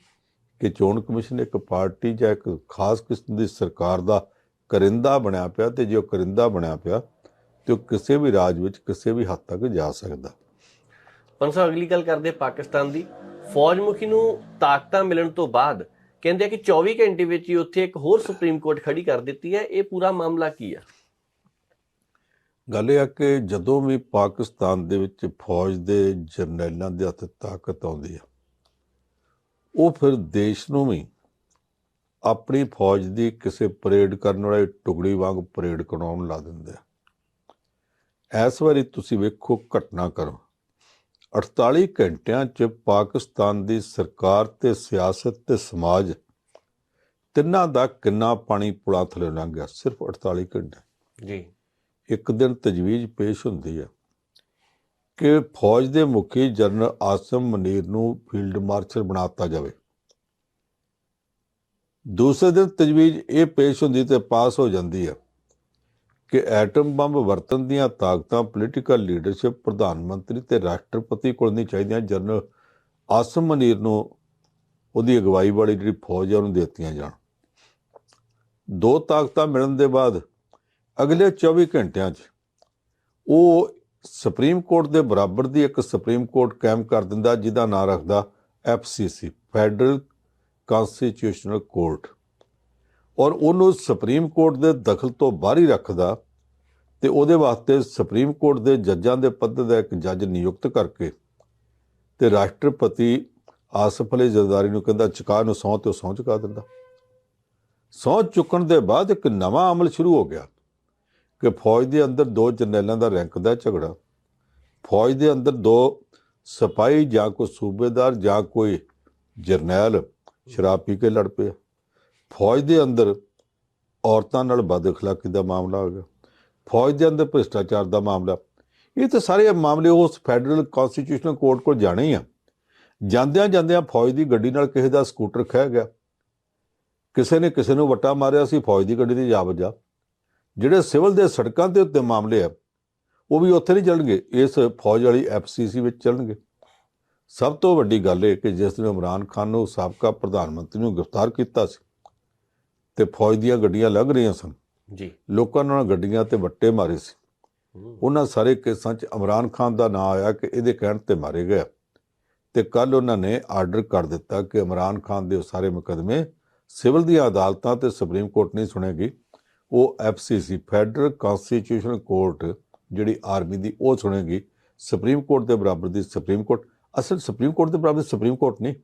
ਕਿ ਚੋਣ ਕਮਿਸ਼ਨ ਇੱਕ ਪਾਰਟੀ ਜਾਂ ਇੱਕ ਖਾਸ ਕਿਸਮ ਦੀ ਸਰਕਾਰ ਦਾ ਕਰਿੰਦਾ ਬਣਿਆ ਪਿਆ ਤੇ ਜੇ ਉਹ ਕਰਿੰਦਾ ਬਣਿਆ ਪਿਆ ਤੇ ਉਹ ਕਿਸੇ ਵੀ ਰਾਜ ਵਿੱਚ ਕਿਸੇ ਵੀ ਹੱਦ ਤੱਕ ਜਾ ਸਕਦਾ।
ਪੰਜ ਸਾਹਿਬ ਅਗਲੀ ਗੱਲ ਕਰਦੇ ਪਾਕਿਸਤਾਨ ਦੀ। ਫੌਜ ਮੁਖੀ ਨੂੰ ਤਾਕਤਾਂ ਮਿਲਣ ਤੋਂ ਬਾਅਦ ਕਹਿੰਦੇ ਆ ਕਿ 24 ਘੰਟੇ ਵਿੱਚ ਹੀ ਉੱਥੇ ਇੱਕ ਹੋਰ ਸੁਪਰੀਮ ਕੋਰਟ ਖੜੀ ਕਰ ਦਿੱਤੀ ਹੈ। ਇਹ ਪੂਰਾ ਮਾਮਲਾ ਕੀ ਆ
ਗੱਲ ਇਹ ਆ ਕਿ ਜਦੋਂ ਵੀ ਪਾਕਿਸਤਾਨ ਦੇ ਵਿੱਚ ਫੌਜ ਦੇ ਜਰਨੈਲਾਂ ਦੇ ਹੱਥ ਤਾਕਤ ਆਉਂਦੀ ਆ, ਉਹ ਫਿਰ ਦੇਸ਼ ਨੂੰ ਵੀ ਆਪਣੀ ਫੌਜ ਦੀ ਕਿਸੇ ਪਰੇਡ ਕਰਨ ਵਾਲੇ ਟੁਕੜੀ ਵਾਂਗ ਪਰੇਡ ਕਰਾਉਣ ਲਾ ਦਿੰਦੇ ਆ। ਇਸ ਵਾਰੀ ਤੁਸੀਂ ਵੇਖੋ ਘਟਨਾ ਕਰੋ। 48 ਘੰਟਿਆਂ 'ਚ ਪਾਕਿਸਤਾਨ ਦੀ ਸਰਕਾਰ ਤੇ ਸਿਆਸਤ ਤੇ ਸਮਾਜ ਤਿੰਨਾਂ ਦਾ ਕਿੰਨਾ ਪਾਣੀ ਪੁਲਾਂ ਥੱਲੇ ਲੰਘ ਗਿਆ? ਸਿਰਫ 48 ਘੰਟੇ।
ਜੀ।
ਇੱਕ ਦਿਨ ਤਜਵੀਜ਼ ਪੇਸ਼ ਹੁੰਦੀ ਹੈ ਕਿ ਫੌਜ ਦੇ ਮੁਖੀ ਜਨਰਲ ਆਸਮ ਮਨੀਰ ਨੂੰ ਫੀਲਡ ਮਾਰਸ਼ਲ ਬਣਾਤਾ ਜਾਵੇ। ਦੂਸਰੇ ਦਿਨ ਤਜਵੀਜ਼ ਇਹ ਪੇਸ਼ ਹੁੰਦੀ ਤੇ ਪਾਸ ਹੋ ਜਾਂਦੀ ਹੈ। ਕਿ ਐਟਮ ਬੰਬ ਵਰਤਣ ਦੀਆਂ ਤਾਕਤਾਂ ਪੋਲੀਟੀਕਲ ਲੀਡਰਸ਼ਿਪ ਪ੍ਰਧਾਨ ਮੰਤਰੀ ਤੇ ਰਾਸ਼ਟਰਪਤੀ ਕੋਲ ਨਹੀਂ ਚਾਹੀਦੀਆਂ। ਜਨਰਲ ਆਸਮ ਮਨੀਰ ਨੂੰ ਉਹਦੀ ਅਗਵਾਈ ਵਾਲੀ ਜਿਹੜੀ ਫੌਜ ਹੈ ਉਹਨੂੰ ਦੇ ਦਿੱਤੀਆਂ ਜਾਣ। ਦੋ ਤਾਕਤਾਂ ਮਿਲਣ ਦੇ ਬਾਅਦ ਅਗਲੇ 24 ਘੰਟਿਆਂ 'ਚ ਉਹ ਸੁਪਰੀਮ ਕੋਰਟ ਦੇ ਬਰਾਬਰ ਦੀ ਇੱਕ ਸੁਪਰੀਮ ਕੋਰਟ ਕਾਇਮ ਕਰ ਦਿੰਦਾ, ਜਿਹਦਾ ਨਾਂ ਰੱਖਦਾ ਐਫਸੀਸੀ ਫੈਡਰਲ ਕਨਸਟੀਟਿਊਸ਼ਨਲ ਕੋਰਟ। ਔਰ ਉਹਨੂੰ ਸੁਪਰੀਮ ਕੋਰਟ ਦੇ ਦਖਲ ਤੋਂ ਬਾਹਰ ਹੀ ਰੱਖਦਾ ਤੇ ਉਹਦੇ ਵਾਸਤੇ ਸੁਪਰੀਮ ਕੋਰਟ ਦੇ ਜੱਜਾਂ ਦੇ ਪੱਧਰ ਦਾ ਇੱਕ ਜੱਜ ਨਿਯੁਕਤ ਕਰਕੇ ਤੇ ਰਾਸ਼ਟਰਪਤੀ ਆਸਫ ਅਲੀ ਜ਼ਰਦਾਰੀ ਨੂੰ ਕਹਿੰਦਾ, ਚੁਕਾ ਨੂੰ ਸਹੁੰ ਤੇ ਉਹ ਸਹੁੰ ਚੁਕਾ ਦਿੰਦਾ। ਸਹੁੰ ਚੁੱਕਣ ਦੇ ਬਾਅਦ ਇੱਕ ਨਵਾਂ ਅਮਲ ਸ਼ੁਰੂ ਹੋ ਗਿਆ ਕਿ ਫੌਜ ਦੇ ਅੰਦਰ ਦੋ ਜਰਨੈਲਾਂ ਦਾ ਰੈਂਕ ਦਾ ਝਗੜਾ, ਫੌਜ ਦੇ ਅੰਦਰ ਦੋ ਸਿਪਾਹੀ ਜਾਂ ਕੋਈ ਸੂਬੇਦਾਰ ਜਾਂ ਕੋਈ ਜਰਨੈਲ ਸ਼ਰਾਬ ਪੀ ਕੇ ਲੜ ਪਿਆ। ਫੌਜ ਦੇ ਅੰਦਰ ਔਰਤਾਂ ਨਾਲ ਬਦ ਅਖਲਾਕੀ ਦਾ ਮਾਮਲਾ ਹੋ ਗਿਆ। ਫੌਜ ਦੇ ਅੰਦਰ ਭ੍ਰਿਸ਼ਟਾਚਾਰ ਦਾ ਮਾਮਲਾ। ਇਹ ਤਾਂ ਸਾਰੇ ਮਾਮਲੇ ਉਸ ਫੈਡਰਲ ਕਨਸਟੀਟਿਊਸ਼ਨਲ ਕੋਰਟ ਕੋਲ ਜਾਣੇ ਹੀ ਆ। ਜਾਂਦਿਆਂ ਜਾਂਦਿਆਂ ਫੌਜ ਦੀ ਗੱਡੀ ਨਾਲ ਕਿਸੇ ਦਾ ਸਕੂਟਰ ਖਹਿ ਗਿਆ। ਕਿਸੇ ਨੇ ਕਿਸੇ ਨੂੰ ਵੱਟਾ ਮਾਰਿਆ ਸੀ, ਫੌਜ ਦੀ ਗੱਡੀ ਦੀ ਜਾ ਵੱਜਾ। ਜਿਹੜੇ ਸਿਵਲ ਦੇ ਸੜਕਾਂ ਦੇ ਉੱਤੇ ਮਾਮਲੇ ਆ, ਉਹ ਵੀ ਉੱਥੇ ਨਹੀਂ ਚੱਲਣਗੇ, ਇਸ ਫੌਜ ਵਾਲੀ ਐਫਸੀਸੀ ਵਿੱਚ ਚੱਲਣਗੇ। ਸਭ ਤੋਂ ਵੱਡੀ ਗੱਲ ਇਹ ਕਿ ਜਿਸ ਦਿਨ ਇਮਰਾਨ ਖਾਨ ਨੂੰ ਸਾਬਕਾ ਪ੍ਰਧਾਨ ਮੰਤਰੀ ਨੂੰ ਗ੍ਰਿਫਤਾਰ ਕੀਤਾ ਸੀ, ਤੇ ਫੌਜ ਦੀਆਂ ਗੱਡੀਆਂ ਲੱਗ ਰਹੀਆਂ ਸਨ।
ਜੀ।
ਲੋਕਾਂ ਨੇ ਗੱਡੀਆਂ ਤੇ ਵੱਟੇ ਮਾਰੇ ਸੀ। ਉਹਨਾਂ ਸਾਰੇ ਕੇਸਾਂ 'ਚ ਇਮਰਾਨ ਖਾਨ ਦਾ ਨਾਂ ਆਇਆ ਕਿ ਇਹਦੇ ਕਹਿਣ ਤੇ ਮਾਰੇ ਗਏ। ਤੇ ਕੱਲ ਉਹਨਾਂ ਨੇ ਆਰਡਰ ਕਰ ਦਿੱਤਾ ਕਿ ਇਮਰਾਨ ਖਾਨ ਦੇ ਸਾਰੇ ਮੁਕਦਮੇ ਸਿਵਲ ਦੀਆਂ ਅਦਾਲਤਾਂ ਤੇ ਸੁਪਰੀਮ ਕੋਰਟ ਨਹੀਂ ਸੁਣੇਗੀ। ਉਹ ਐਫਸੀਸੀ ਫੈਡਰਲ ਕਨਸਟੀਟਿਊਸ਼ਨਲ ਕੋਰਟ ਜਿਹੜੀ ਆਰਮੀ ਦੀ ਉਹ ਸੁਣੇਗੀ। ਸੁਪਰੀਮ ਕੋਰਟ ਦੇ ਬਰਾਬਰ ਦੀ ਸੁਪਰੀਮ ਕੋਰਟ ਅਸਲ ਸੁਪਰੀਮ ਕੋਰਟ ਦੇ ਬਰਾਬਰ ਸੁਪਰੀਮ ਕੋਰਟ ਨਹੀਂ।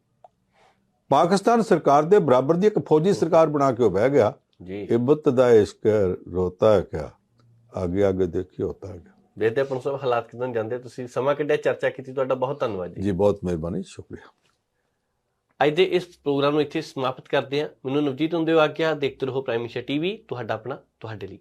ਪਾਕਿਸਤਾਨ ਸਰਕਾਰ ਦੇ ਬਰਾਬਰ ਦੀ ਇੱਕ ਫੌਜੀ ਸਰਕਾਰ ਬਣਾ ਕੇ ਉਹ ਬਹਿ ਗਿਆ।
ਜੀ
इब्बत दा इश्क रोता है क्या आगे आगे देखिए होता है क्या
ਦੇਖਦੇ ਪੰਜ ਸਾਹਿਬ ਹਾਲਾਤ ਕਿਦਾਂ ਜਾਂਦੇ ਤੁਸੀਂ ਸਮਾਂ ਕੱਢਿਆ ਚਰਚਾ ਕੀਤੀ ਤੁਹਾਡਾ ਬਹੁਤ ਧੰਨਵਾਦ ਜੀ
जी बहुत मेहरबानी शुक्रिया
ਅੱਜ ਦੇ ਇਸ ਪ੍ਰੋਗਰਾਮ ਨੂੰ ਇੱਥੇ ਸਮਾਪਤ ਕਰਦੇ ਹਾਂ ਮੈਨੂੰ ਨਵਜੀਤ ਹੁੰਦੇ ਹੋ ਆਗਿਆ ਦੇਖਦੇ ਰਹੋ ਪ੍ਰਾਈਮ ਮਿਸ਼ਨ ਟੀਵੀ ਤੁਹਾਡਾ ਆਪਣਾ ਤੁਹਾਡੇ ਲਈ